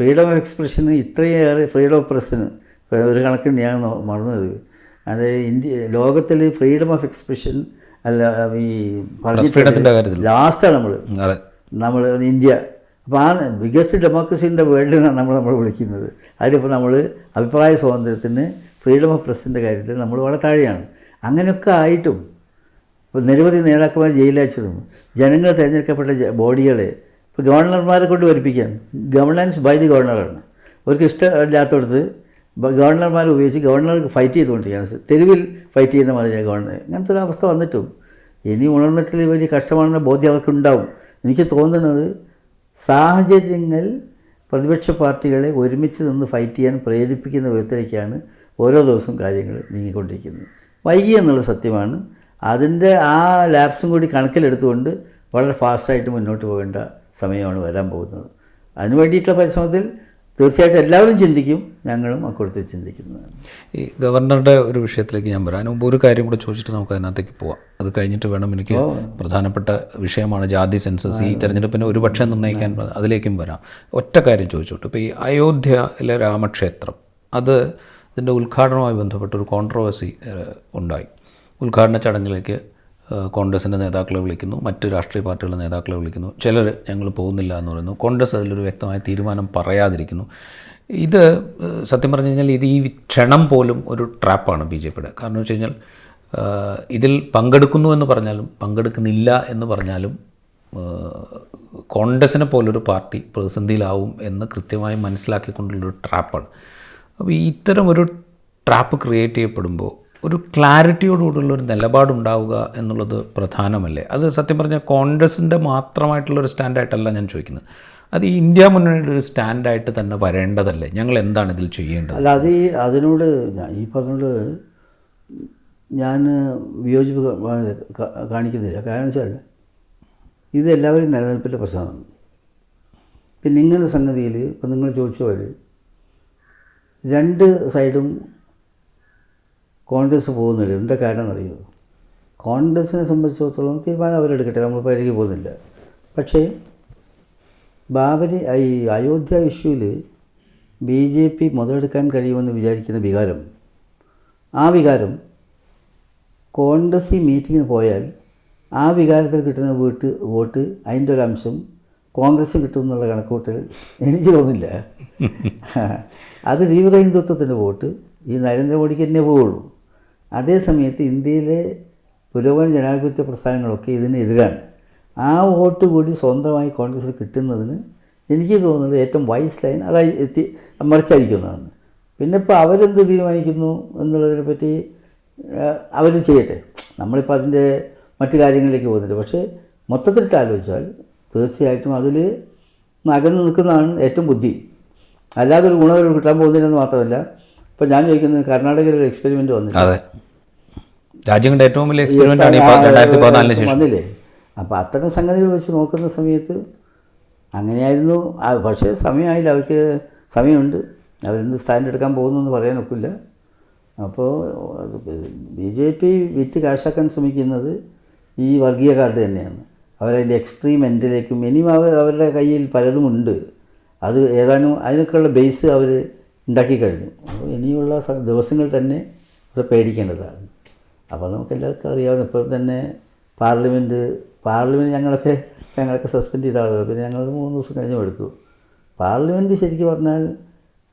ഫ്രീഡം ഓഫ് എക്സ്പ്രഷന് ഇത്രയേറെ ഫ്രീഡം ഓഫ് പ്രസ്സിന് ഒരു കണക്കിന് ഞാൻ മറന്നത്. അത് ഇന്ത്യ ലോകത്തിൽ ഫ്രീഡം ഓഫ് എക്സ്പ്രഷൻ അല്ല ഈ കാര്യത്തിൽ. ലാസ്റ്റാണ് നമ്മൾ അതെ. നമ്മൾ ഇന്ത്യ. അപ്പോൾ ആ biggest democracy in the world എന്നാണ് നമ്മൾ നമ്മൾ വിളിക്കുന്നത്. അതിലിപ്പോൾ നമ്മൾ അഭിപ്രായ സ്വാതന്ത്ര്യത്തിന് ഫ്രീഡം ഓഫ് പ്രസിന്റെ കാര്യത്തിൽ നമ്മൾ വളരെ താഴെയാണ്. അങ്ങനെയൊക്കെ ആയിട്ടും ഇപ്പോൾ നിരവധി നേതാക്കന്മാർ ജയിലിലയച്ചിരുന്നു ജനങ്ങൾ തിരഞ്ഞെടുക്കപ്പെട്ട ബോഡികളെ ഇപ്പോൾ ഗവർണർമാരെ കൊണ്ട് വരിപ്പിക്കാൻ ഗവർണൻസ് ബൈ ദി ഗവർണറാണ്. അവർക്ക് ഇഷ്ടമില്ലാത്തടത്ത് ഗവർണർമാർ ഉപയോഗിച്ച് ഗവർണർക്ക് ഫൈറ്റ് ചെയ്തുകൊണ്ടിരിക്കുകയാണ്. തെരുവിൽ ഫൈറ്റ് ചെയ്യുന്ന മാതിരിയാണ് ഗവർണർ. അങ്ങനത്തെ ഒരു അവസ്ഥ വന്നിട്ടും. ഇനി ഉണർന്നിട്ടിൽ വലിയ കഷ്ടമാണെന്ന ബോധ്യം അവർക്കുണ്ടാവും. എനിക്ക് തോന്നുന്നത് സാഹചര്യങ്ങൾ പ്രതിപക്ഷ പാർട്ടികളെ ഒരുമിച്ച് നിന്ന് ഫൈറ്റ് ചെയ്യാൻ പ്രേരിപ്പിക്കുന്ന വിധത്തിലേക്കാണ് ഓരോ ദിവസവും കാര്യങ്ങൾ നീങ്ങിക്കൊണ്ടിരിക്കുന്നത്. വൈകി എന്നുള്ള സത്യമാണ്. അതിന്റെ ആ ലാപ്സും കൂടി കണക്കിലെടുത്തുകൊണ്ട് വളരെ ഫാസ്റ്റായിട്ട് മുന്നോട്ട് പോകേണ്ട സമയമാണ് വരാൻ പോകുന്നത്. അതിനു വേണ്ടിയിട്ടുള്ള പരിശ്രമത്തിൽ തീർച്ചയായിട്ടും എല്ലാവരും ചിന്തിക്കും ഞങ്ങളും അക്കൂടത്തിൽ ചിന്തിക്കുന്നത്. ഈ ഗവർണറുടെ ഒരു വിഷയത്തിലേക്ക് ഞാൻ വരാം. മുമ്പ് ഒരു കാര്യം കൂടെ ചോദിച്ചിട്ട് നമുക്ക് അതിനകത്തേക്ക് പോവാം. അത് കഴിഞ്ഞിട്ട് വേണം എനിക്ക് പ്രധാനപ്പെട്ട വിഷയമാണ് ജാതി സെൻസസ്. ഈ തെരഞ്ഞെടുപ്പിനെ ഒരു പക്ഷേ നിർണയിക്കാൻ അതിലേക്കും വരാം. ഒറ്റ കാര്യം ചോദിച്ചോട്ട്. ഇപ്പോൾ ഈ അയോധ്യയിലെ രാമക്ഷേത്രം അത് ഇതിന്റെ ഉദ്ഘാടനവുമായി ബന്ധപ്പെട്ട ഒരു കോൺട്രവേഴ്സി ഉണ്ടായി. ഉദ്ഘാടന ചടങ്ങിലേക്ക് കോൺഗ്രസിന്റെ നേതാക്കളെ വിളിക്കുന്നു മറ്റ് രാഷ്ട്രീയ പാർട്ടികളുടെ നേതാക്കളെ വിളിക്കുന്നു. ചിലർ ഞങ്ങൾ പോകുന്നില്ല എന്ന് പറയുന്നു. കോൺഗ്രസ് അതിലൊരു വ്യക്തമായ തീരുമാനം പറയാതിരിക്കുന്നു. ഇത് സത്യം പറഞ്ഞു കഴിഞ്ഞാൽ ഇത് ഈ ക്ഷണം പോലും ഒരു ട്രാപ്പാണ് ബി ജെ പിയുടെ. കാരണം വെച്ച് കഴിഞ്ഞാൽ ഇതിൽ പങ്കെടുക്കുന്നു എന്ന് പറഞ്ഞാലും പങ്കെടുക്കുന്നില്ല എന്ന് പറഞ്ഞാലും കോൺഗ്രസിനെ പോലൊരു പാർട്ടി പ്രതിസന്ധിയിലാവും എന്ന് കൃത്യമായി മനസ്സിലാക്കിക്കൊണ്ടുള്ളൊരു ട്രാപ്പാണ്. അപ്പോൾ ഇത്തരം ഒരു ട്രാപ്പ് ക്രിയേറ്റ് ചെയ്യപ്പെടുമ്പോൾ ഒരു ക്ലാരിറ്റിയോടുകൂടിയുള്ള ഒരു നിലപാടുണ്ടാവുക എന്നുള്ളത് പ്രധാനമല്ലേ? അത് സത്യം പറഞ്ഞാൽ കോൺഗ്രസിന്റെ മാത്രമായിട്ടുള്ളൊരു സ്റ്റാൻഡായിട്ടല്ല ഞാൻ ചോദിക്കുന്നത്. അത് ഈ ഇന്ത്യ മുന്നണിയുടെ ഒരു സ്റ്റാൻഡായിട്ട് തന്നെ വരേണ്ടതല്ലേ? ഞങ്ങൾ എന്താണ് ഇതിൽ ചെയ്യേണ്ടത്? അല്ല അത് ഈ അതിനോട് ഈ പറഞ്ഞോട് ഞാൻ വിയോജിപ്പ് കാണിക്കുന്നില്ല. കാരണം വെച്ചാൽ ഇത് എല്ലാവരും നിലനിൽപ്പിന്റെ പ്രശ്നമാണ്. പിന്നെ ഇങ്ങനെ സംഗതിയിൽ ഇപ്പം നിങ്ങൾ ചോദിച്ച പോലെ രണ്ട് സൈഡും കോൺഗ്രസ് പോകുന്നില്ല. എന്താ കാരണം എന്നറിയോ കോൺഗ്രസിനെ സംബന്ധിച്ചിടത്തോളം തീരുമാനം അവരെടുക്കട്ടെ. നമ്മൾ പരിധി പോകുന്നില്ല. പക്ഷേ ബാബരി ഈ അയോധ്യ ഇഷ്യൂവിൽ ബി ജെ പി മുതലെടുക്കാൻ കഴിയുമെന്ന് വിചാരിക്കുന്ന വികാരം ആ വികാരം കോൺഗ്രസ് ഈ മീറ്റിങ്ങിന് പോയാൽ ആ വികാരത്തിൽ കിട്ടുന്ന വീട്ട് വോട്ട് അതിന്റെ ഒരു അംശം കോൺഗ്രസ് കിട്ടും എന്നുള്ള കണക്കൂട്ടൽ എനിക്ക് തോന്നില്ല [laughs] അത് തീവ്ര ഹിന്ദുത്വത്തിന്റെ വോട്ട്. ഈ നരേന്ദ്രമോദിക്ക് തന്നെ പോവുള്ളൂ. അതേ സമയത്ത് ഇന്ത്യയിലെ പുരോഗമന ജനാധിപത്യ പ്രസ്ഥാനങ്ങളൊക്കെ ഇതിനെതിരാണ്. ആ വോട്ട് കൂടി സ്വന്തമായി കോൺഗ്രസ്സിൽ കിട്ടുന്നതിന് എനിക്ക് തോന്നുന്നത് ഏറ്റവും വൈസ് ലൈൻ അതായി എത്തി മറിച്ചായിരിക്കുന്നതാണ്. പിന്നെ ഇപ്പോൾ അവരെന്ത് തീരുമാനിക്കുന്നു എന്നുള്ളതിനെ പറ്റി അവർ ചെയ്യട്ടെ. നമ്മളിപ്പോൾ അതിന്റെ മറ്റു കാര്യങ്ങളിലേക്ക് പോകുന്നില്ല. പക്ഷേ മൊത്തത്തിലിട്ട് ആലോചിച്ചാൽ തീർച്ചയായിട്ടും അതിൽ അകന്ന് നിൽക്കുന്നതാണ് ഏറ്റവും ബുദ്ധി. അല്ലാതെ ഒരു ഗുണം കിട്ടാൻ പോകുന്നില്ലെന്ന് മാത്രമല്ല ഇപ്പോൾ ഞാൻ ചോദിക്കുന്നത് കർണാടകയിൽ ഒരു എക്സ്പെരിമെന്റ് അതെ. രാജ്യങ്ങളുടെ ഏറ്റവും വലിയ എക്സ്പെരിമെന്റ് ആണ് ഈ രണ്ടായിരത്തി പതിനാലിന് ശേഷം. വന്നില്ലേ? അപ്പോൾ അത്തരം സംഗതികൾ വെച്ച് നോക്കുന്ന സമയത്ത് അങ്ങനെയായിരുന്നു. പക്ഷേ സമയമായില്ല. അവർക്ക് സമയമുണ്ട്. അവരെന്ത് സ്റ്റാൻഡ് എടുക്കാൻ പോകുന്നു എന്ന് പറയാനൊക്കില്ല. അപ്പോൾ ബി ജെ പി വിറ്റ് കാശാക്കാൻ ശ്രമിക്കുന്നത് ഈ വർഗീയ കാർഡ് തന്നെയാണ്. അവരതിന്റെ എക്സ്ട്രീം എൻഡിലേക്കും ഇനിയും അവർ അവരുടെ കയ്യിൽ പലതുമുണ്ട്. അത് ഏതാനും അതിനൊക്കെയുള്ള ബേസ് അവർ ഉണ്ടാക്കി കഴിഞ്ഞു. അപ്പോൾ ഇനിയുള്ള ദിവസങ്ങൾ തന്നെ അത് പേടിക്കേണ്ടതാണ്. അപ്പോൾ നമുക്ക് എല്ലാവർക്കും അറിയാവുന്ന ഇപ്പോൾ തന്നെ പാർലമെന്റ് പാർലമെന്റ് ഞങ്ങളൊക്കെ ഞങ്ങളൊക്കെ സസ്പെൻഡ് ചെയ്ത ആളുകൾ പിന്നെ ഞങ്ങൾ മൂന്ന് ദിവസം കഴിഞ്ഞ് എടുത്തു. പാർലമെന്റ് ശരിക്കും പറഞ്ഞാൽ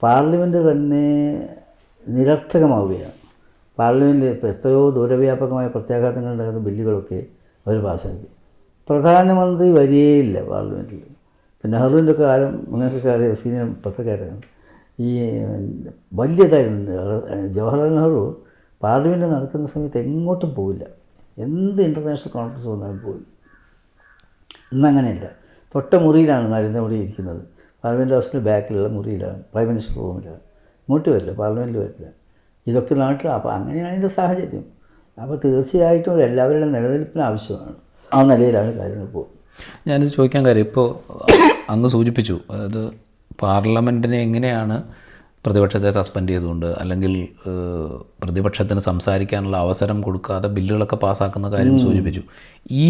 പാർലമെന്റ് തന്നെ നിരർത്ഥകമാവുകയാണ്. പാർലമെന്റിൽ ഇപ്പോൾ എത്രയോ ദൂരവ്യാപകമായ പ്രത്യാഘാതങ്ങൾ ഉണ്ടാകുന്ന ബില്ലുകളൊക്കെ അവർ പാസ്സാക്കി പ്രധാനമന്ത്രി വരികയില്ല പാർലമെന്റിൽ പിന്നെ നെഹ്റുവിന്റെ കാലം നിങ്ങൾക്കൊക്കെ അറിയാം സീനിയർ പത്രക്കാരാണ് ഈ വലിയതായിരുന്നു ജവഹർലാൽ നെഹ്റു പാർലമെന്റ് നടക്കുന്ന സമയത്ത് എങ്ങോട്ടും പോവില്ല. എന്ത് ഇന്റർനാഷണൽ കോൺഫറൻസ് വന്നാലും പോവില്ല. ഇന്നങ്ങനെയല്ല. തൊട്ട മുറിയിലാണ് നരേന്ദ്രമോദി ഇരിക്കുന്നത്. പാർലമെന്റ് ഹൗസിന്റെ ബാക്കിലുള്ള മുറിയിലാണ്. പ്രൈം മിനിസ്റ്റർ റൂമിലാണ്. ഇങ്ങോട്ട് വരില്ല പാർലമെന്റിൽ വരില്ല. ഇതൊക്കെ നാട്ടിൽ അപ്പോൾ അങ്ങനെയാണ് അതിന്റെ സാഹചര്യം. അപ്പോൾ തീർച്ചയായിട്ടും അത് എല്ലാവരുടെയും നിലനിൽപ്പിന് ആവശ്യമാണ്. ആ നിലയിലാണ് കാര്യങ്ങൾ പോകുന്നത്. ഞാനിത് ചോദിക്കാൻ കാര്യം ഇപ്പോൾ അങ്ങ് സൂചിപ്പിച്ചു. അതായത് പാർലമെന്റിനെ എങ്ങനെയാണ് പ്രതിപക്ഷത്തെ സസ്പെൻഡ് ചെയ്തുകൊണ്ട് അല്ലെങ്കിൽ പ്രതിപക്ഷത്തിന് സംസാരിക്കാനുള്ള അവസരം കൊടുക്കാതെ ബില്ലുകളൊക്കെ പാസ്സാക്കുന്ന കാര്യം സൂചിപ്പിച്ചു. ഈ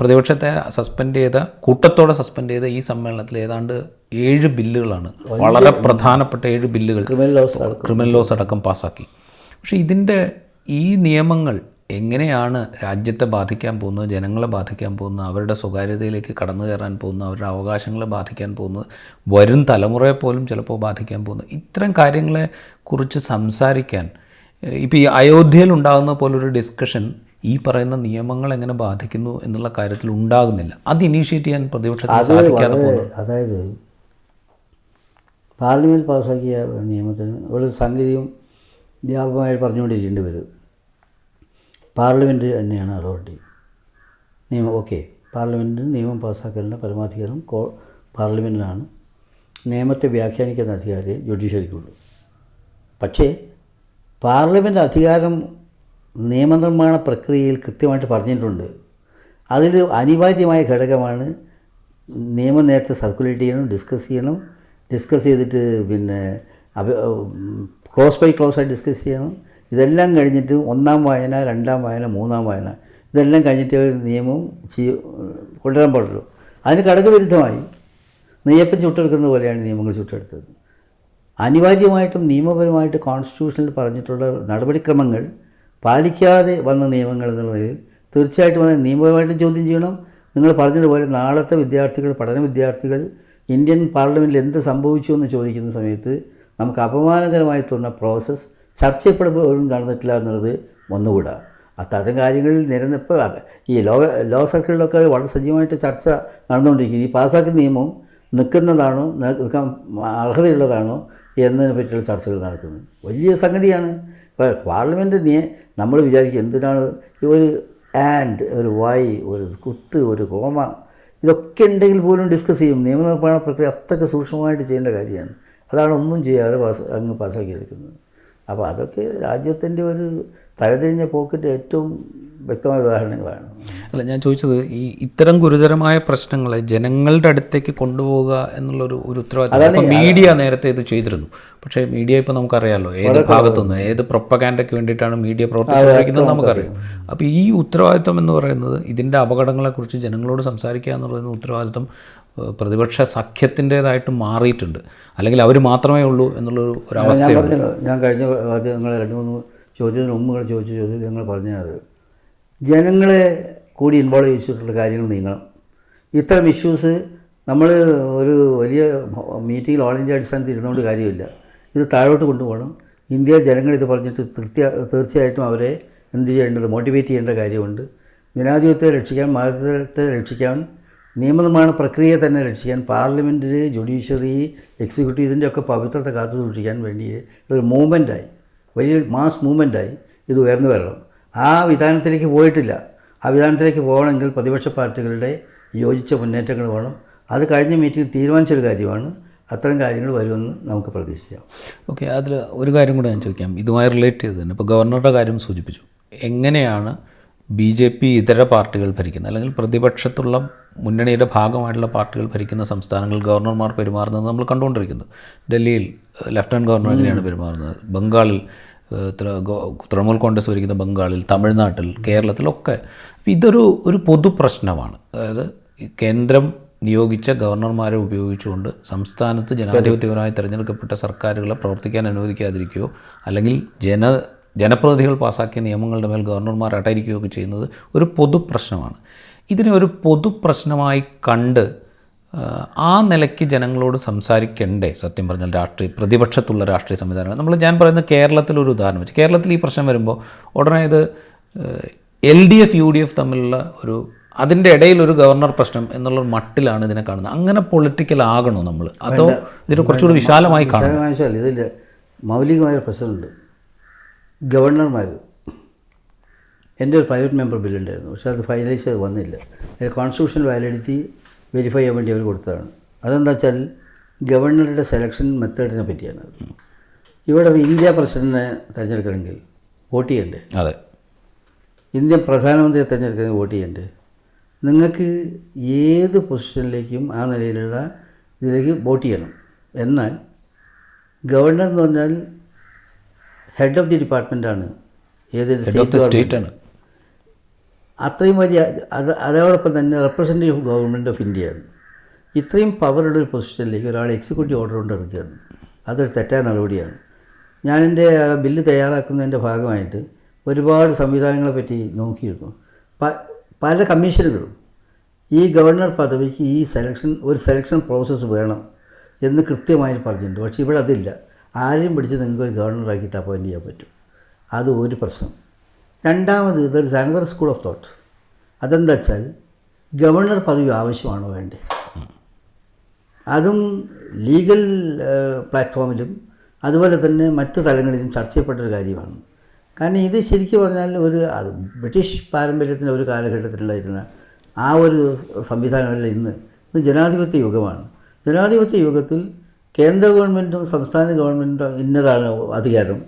പ്രതിപക്ഷത്തെ സസ്പെൻഡ് ചെയ്ത കൂട്ടത്തോടെ സസ്പെൻഡ് ചെയ്ത ഈ സമ്മേളനത്തിൽ ഏതാണ്ട് ഏഴ് ബില്ലുകളാണ്. വളരെ പ്രധാനപ്പെട്ട ഏഴ് ബില്ലുകൾ ക്രിമിനൽ ലോസ് അടക്കം. പാസ്സാക്കി പക്ഷേ ഇതിന്റെ ഈ നിയമങ്ങൾ എങ്ങനെയാണ് രാജ്യത്തെ ബാധിക്കാൻ പോകുന്നത് ജനങ്ങളെ ബാധിക്കാൻ പോകുന്നത് അവരുടെ സ്വകാര്യതയിലേക്ക് കടന്നു കയറാൻ പോകുന്നത് അവരുടെ അവകാശങ്ങളെ ബാധിക്കാൻ പോകുന്നത് വരും തലമുറയെ പോലും ചിലപ്പോൾ ബാധിക്കാൻ പോകുന്നത്? ഇത്തരം കാര്യങ്ങളെ കുറിച്ച് സംസാരിക്കാൻ ഇപ്പോൾ ഈ അയോധ്യയിൽ ഉണ്ടാകുന്ന പോലൊരു ഡിസ്കഷൻ ഈ പറയുന്ന നിയമങ്ങൾ എങ്ങനെ ബാധിക്കുന്നു എന്നുള്ള കാര്യത്തിൽ ഉണ്ടാകുന്നില്ല. അത് ഇനീഷ്യേറ്റ് ചെയ്യാൻ പ്രതിപക്ഷത്തിന് സാധിക്കാതെ അതായത് പാർലമെന്റ് പാസ്സാക്കിയ നിയമത്തിന് ഒരു സംഗതിയും വ്യാപകമായി പറഞ്ഞുകൊണ്ടിരിക്കേണ്ടി വരും. പാർലമെന്റ് തന്നെയാണ് അതോറിറ്റി. നിയമം ഓക്കെ. പാർലമെന്റിന് നിയമം പാസ്സാക്കലിന്റെ പരമാധികാരം കോ പാർലമെന്റിനാണ്. നിയമത്തെ വ്യാഖ്യാനിക്കുന്ന അധികാരം ജുഡീഷ്യറിക്കുള്ളൂ. പക്ഷേ പാർലമെന്റ് അധികാരം നിയമനിർമ്മാണ പ്രക്രിയയിൽ കൃത്യമായിട്ട് പറഞ്ഞിട്ടുണ്ട്. അതിൽ അനിവാര്യമായ ഘടകമാണ് നിയമം നേരത്തെ സർക്കുലേറ്റ് ചെയ്യണം ഡിസ്കസ് ചെയ്യണം. ഡിസ്കസ് ചെയ്തിട്ട് പിന്നെ ക്ലോസ് ബൈ ക്ലോസ് ആയിട്ട് ഡിസ്കസ് ചെയ്യണം. ഇതെല്ലാം കഴിഞ്ഞിട്ട് ഒന്നാം വായന രണ്ടാം വായന മൂന്നാം വായന. ഇതെല്ലാം കഴിഞ്ഞിട്ട് ഒരു നിയമം ചെയ്യ കൊണ്ടുവരാൻ പാടുള്ളൂ. അതിന് ഘടകവിരുദ്ധമായി നെയ്യപ്പം ചുട്ടെടുക്കുന്ന പോലെയാണ് നിയമങ്ങൾ ചുട്ടെടുത്തത്. അനിവാര്യമായിട്ടും നിയമപരമായിട്ട് കോൺസ്റ്റിറ്റ്യൂഷനിൽ പറഞ്ഞിട്ടുള്ള നടപടിക്രമങ്ങൾ പാലിക്കാതെ വന്ന നിയമങ്ങൾ എന്നുള്ളതിൽ തീർച്ചയായിട്ടും അത് നിയമപരമായിട്ടും ചോദ്യം ചെയ്യണം. നിങ്ങൾ പറഞ്ഞതുപോലെ നാളത്തെ വിദ്യാർത്ഥികൾ പഠന വിദ്യാർത്ഥികൾ ഇന്ത്യൻ പാർലമെന്റിൽ എന്ത് സംഭവിച്ചു എന്ന് ചോദിക്കുന്ന സമയത്ത് നമുക്ക് അപമാനകരമായി തോന്നുന്ന പ്രോസസ്സ് ചർച്ച ചെയ്യപ്പെടുമ്പോഴും നടന്നിട്ടില്ല എന്നുള്ളത് ഒന്നുകൂടാ. അത്തരം കാര്യങ്ങളിൽ നിരന്നിപ്പോൾ ഈ ലോ ലോ സർക്കിളിലൊക്കെ വളരെ സജീവമായിട്ട് ചർച്ച നടന്നുകൊണ്ടിരിക്കുന്നു. ഈ പാസ്സാക്കുന്ന നിയമം നിൽക്കുന്നതാണോ നിൽക്കാൻ അർഹതയുള്ളതാണോ എന്നതിനെ പറ്റിയുള്ള ചർച്ചകൾ നടക്കുന്നത്. വലിയ സംഗതിയാണ്. ഇപ്പോൾ പാർലമെന്റ് നിയ നമ്മൾ വിചാരിക്കും എന്തിനാണ് ഒരു ആൻഡ് ഒരു വൈ ഒരു കുത്ത് ഒരു കോമ ഇതൊക്കെ ഉണ്ടെങ്കിൽ പോലും ഡിസ്കസ് ചെയ്യും. നിയമനിർമ്മാണ പ്രക്രിയ അത്രയ്ക്ക് സൂക്ഷ്മമായിട്ട് ചെയ്യേണ്ട കാര്യമാണ്. അതാണ് ഒന്നും ചെയ്യാതെ പാസ് അങ്ങ് പാസ്സാക്കി എടുക്കുന്നത് അപ്പോൾ അതൊക്കെ രാജ്യത്തിന്റെ ഒരു തലതിരിഞ്ഞ പോക്കിന്റെ ഏറ്റവും വ്യക്തമായ ഉദാഹരണങ്ങളാണ്. അല്ല ഞാൻ ചോദിച്ചത് ഈ ഇത്തരം ഗുരുതരമായ പ്രശ്നങ്ങളെ ജനങ്ങളുടെ അടുത്തേക്ക് കൊണ്ടുപോകുക എന്നുള്ളൊരു ഒരു ഉത്തരവാദിത്തം. മീഡിയ നേരത്തെ ഇത് ചെയ്തിരുന്നു. പക്ഷേ മീഡിയ ഇപ്പോൾ നമുക്കറിയാമല്ലോ ഏത് ഭാഗത്തുനിന്ന് ഏത് പ്രൊപ്പഗാൻഡയ്ക്ക് വേണ്ടിയിട്ടാണ് മീഡിയ പ്രവർത്തിക്കുന്നത് നമുക്കറിയാം. അപ്പോൾ ഈ ഉത്തരവാദിത്തം എന്ന് പറയുന്നത് ഇതിന്റെ അപകടങ്ങളെക്കുറിച്ച് ജനങ്ങളോട് സംസാരിക്കുക എന്ന് പറയുന്ന ഉത്തരവാദിത്തം പ്രതിപക്ഷ സഖ്യത്തിന്റേതായിട്ട് മാറിയിട്ടുണ്ട്. അല്ലെങ്കിൽ അവർ മാത്രമേ ഉള്ളൂ എന്നുള്ളൊരു ഒരു ഞാൻ ഞാൻ കഴിഞ്ഞ ആദ്യം നിങ്ങൾ രണ്ട് മൂന്ന് ചോദ്യത്തിന് മുമ്പ് നിങ്ങൾ ചോദിച്ച ചോദ്യം ഞങ്ങൾ പറഞ്ഞത് ജനങ്ങളെ കൂടി ഇൻവോൾവ് ചെയ്തിട്ടുള്ള കാര്യങ്ങൾ നീങ്ങണം. ഇത്തരം ഇഷ്യൂസ് നമ്മൾ ഒരു വലിയ മീറ്റിംഗിൽ ഓൾ ഇന്ത്യ അടിസ്ഥാനത്തിൽ ഇരുന്നുകൊണ്ട് കാര്യമില്ല. ഇത് താഴോട്ട് കൊണ്ടുപോകണം. ഇന്ത്യ ജനങ്ങൾ ഇത് പറഞ്ഞിട്ട് തൃപ്തി തീർച്ചയായിട്ടും അവരെ എന്ത് ചെയ്യേണ്ടത് മോട്ടിവേറ്റ് ചെയ്യേണ്ട കാര്യമുണ്ട്. ജനാധിപത്യത്തെ രക്ഷിക്കാൻ മതത്തെ രക്ഷിക്കാൻ നിയമനിർമ്മാണ പ്രക്രിയയെ തന്നെ രക്ഷിക്കാൻ പാർലമെന്റിൽ ജുഡീഷ്യറി എക്സിക്യൂട്ടീവ് ഇതിന്റെയൊക്കെ പവിത്രത കാത്തു സൂക്ഷിക്കാൻ വേണ്ടി ഒരു മൂവ്മെന്റായി വലിയ മാസ് മൂവ്മെന്റായി ഇത് ഉയർന്നു വരണം. ആ വിധാനത്തിലേക്ക് പോയിട്ടില്ല. ആ വിധാനത്തിലേക്ക് പോകണമെങ്കിൽ പ്രതിപക്ഷ പാർട്ടികളുടെ യോജിച്ച മുന്നേറ്റങ്ങൾ വേണം. അത് കഴിഞ്ഞ മീറ്റിംഗ് തീരുമാനിച്ചൊരു കാര്യമാണ്. അത്തരം കാര്യങ്ങൾ വരുമെന്ന് നമുക്ക് പ്രതീക്ഷിക്കാം. ഓക്കെ അതിൽ ഒരു കാര്യം കൂടെ ഞാൻ ചോദിക്കാം. ഇതുമായി റിലേറ്റ് ചെയ്ത് തന്നെ. ഇപ്പോൾ ഗവർണറുടെ കാര്യം സൂചിപ്പിച്ചു. എങ്ങനെയാണ് ബി ജെ പി ഇതര പാർട്ടികൾ ഭരിക്കുന്നത്? അല്ലെങ്കിൽ പ്രതിപക്ഷത്തുള്ള മുന്നണിയുടെ ഭാഗമായിട്ടുള്ള പാർട്ടികൾ ഭരിക്കുന്ന സംസ്ഥാനങ്ങളിൽ ഗവർണർമാർ പെരുമാറുന്നത് നമ്മൾ കണ്ടുകൊണ്ടിരിക്കുന്നു. ഡൽഹിയിൽ ലഫ്റ്റനന്റ് ഗവർണർ എങ്ങനെയാണ് പെരുമാറുന്നത്? ബംഗാളിൽ തൃണമൂൽ കോൺഗ്രസ് ഭരിക്കുന്ന ബംഗാളിൽ തമിഴ്നാട്ടിൽ കേരളത്തിലൊക്കെ. ഇതൊരു ഒരു പൊതു പ്രശ്നമാണ്. അതായത് കേന്ദ്രം നിയോഗിച്ച ഗവർണർമാരെ ഉപയോഗിച്ചുകൊണ്ട് സംസ്ഥാനത്ത് ജനാധിപത്യപരമായി തിരഞ്ഞെടുക്കപ്പെട്ട സർക്കാരുകളെ പ്രവർത്തിക്കാൻ അനുവദിക്കാതിരിക്കുകയോ അല്ലെങ്കിൽ ജന ജനപ്രതിനിധികൾ പാസാക്കിയ നിയമങ്ങളുടെ മേൽ ഗവർണർമാർ അടയിരിക്കുകയോ ഒക്കെ ചെയ്യുന്നത് ഒരു പൊതു പ്രശ്നമാണ്. ഇതിനെ ഒരു പൊതു പ്രശ്നമായി കണ്ട് ആ, നിലയ്ക്ക് ജനങ്ങളോട് സംസാരിക്കണ്ടേ? സത്യം പറഞ്ഞാൽ രാഷ്ട്രീയ പ്രതിപക്ഷത്തുള്ള രാഷ്ട്രീയ സംവിധാനങ്ങൾ. നമ്മൾ ഞാൻ പറയുന്ന കേരളത്തിലൊരു ഉദാഹരണം വെച്ച് കേരളത്തിൽ ഈ പ്രശ്നം വരുമ്പോൾ ഉടനെ ഇത് L D F U D F തമ്മിലുള്ള ഒരു അതിന്റെ ഇടയിൽ ഒരു ഗവർണർ പ്രശ്നം എന്നുള്ള മട്ടിലാണ് ഇതിനെ കാണുന്നത്. അങ്ങനെ പൊളിറ്റിക്കൽ ആകണോ നമ്മൾ? അതോ ഇതിനെ കുറച്ചുകൂടി വിശാലമായി വെച്ചാൽ ഇതിൽ മൗലികമായ പ്രശ്നമുണ്ട്. ഗവർണർമാർ എന്റെ ഒരു പ്രൈവറ്റ് മെമ്പർ ബില്ലുണ്ടായിരുന്നു പക്ഷേ അത് ഫൈനലൈസ് ചെയ്ത് വന്നില്ല. അതിൽ കോൺസ്റ്റിറ്റ്യൂഷൻ വാലിഡിറ്റി വെരിഫൈ ചെയ്യാൻ വേണ്ടി അവർ കൊടുത്തതാണ്. അതെന്താ വെച്ചാൽ ഗവർണറുടെ സെലക്ഷൻ മെത്തേഡിനെ പറ്റിയാണ് അത്. ഇവിടെ ഇന്ത്യ പ്രസിഡന്റിനെ തിരഞ്ഞെടുക്കണമെങ്കിൽ വോട്ട് ചെയ്യണ്ടേ? അതെ. ഇന്ത്യൻ പ്രധാനമന്ത്രിയെ തിരഞ്ഞെടുക്കണമെങ്കിൽ വോട്ട് ചെയ്യണ്ടേ? നിങ്ങൾക്ക് ഏത് പൊസിഷനിലേക്കും ആ നിലയിലുള്ള ഇതിലേക്ക് വോട്ട് ചെയ്യണം. എന്നാൽ ഗവർണർ എന്ന് പറഞ്ഞാൽ ഹെഡ് ഓഫ് ദി ഡിപ്പാർട്ട്മെന്റാണ് ഏത് സ്റ്റേറ്റ് ആണ്. അത്രയും വലിയ അത് അതോടൊപ്പം തന്നെ റെപ്രസെന്റേറ്റീവ് ഗവൺമെന്റ് ഓഫ് ഇന്ത്യയാണ് ഇത്രയും പവറുള്ള ഒരു പൊസിഷനിലേക്ക് ഒരാൾ എക്സിക്യൂട്ടീവ് ഓർഡർ കൊണ്ട് എടുക്കുകയാണ് അതൊരു തെറ്റായ നടപടിയാണ്. ഞാൻ എന്റെ ബില്ല് തയ്യാറാക്കുന്നതിന്റെ ഭാഗമായിട്ട് ഒരുപാട് സംവിധാനങ്ങളെ പറ്റി നോക്കിയിരുന്നു. പല കമ്മീഷനുകളും ഈ ഗവർണർ പദവിക്ക് ഈ സെലക്ഷൻ ഒരു സെലക്ഷൻ പ്രോസസ്സ് വേണം എന്ന് കൃത്യമായിട്ട് പറഞ്ഞിട്ടുണ്ട്. പക്ഷേ ഇവിടെ അതില്ല. ആരെയും പിടിച്ച് നിങ്ങൾക്ക് ഒരു ഗവർണറാക്കിയിട്ട് അപ്പോയിന്റ് ചെയ്യാൻ പറ്റും. അത് ഒരു പ്രശ്നം. രണ്ടാമത് ഇതൊരു അനദർ സ്കൂൾ ഓഫ് തോട്ട് അതെന്താ വെച്ചാൽ ഗവർണർ പദവി ആവശ്യമാണോ വേണ്ടേ? അതും ലീഗൽ പ്ലാറ്റ്ഫോമിലും അതുപോലെ തന്നെ മറ്റു തലങ്ങളിലും ചർച്ച ചെയ്യപ്പെട്ടൊരു കാര്യമാണ്. കാരണം ഇത് ശരിക്കും പറഞ്ഞാൽ ഒരു അത് ബ്രിട്ടീഷ് പാരമ്പര്യത്തിന്റെ ഒരു കാലഘട്ടത്തിലുണ്ടായിരുന്ന ആ ഒരു സംവിധാനമല്ല ഇന്ന്. ഇത് ജനാധിപത്യ യുഗമാണ്. ജനാധിപത്യ യുഗത്തിൽ കേന്ദ്ര ഗവൺമെന്റും സംസ്ഥാന ഗവൺമെന്റും ഇന്നതാണ് അധികാരം.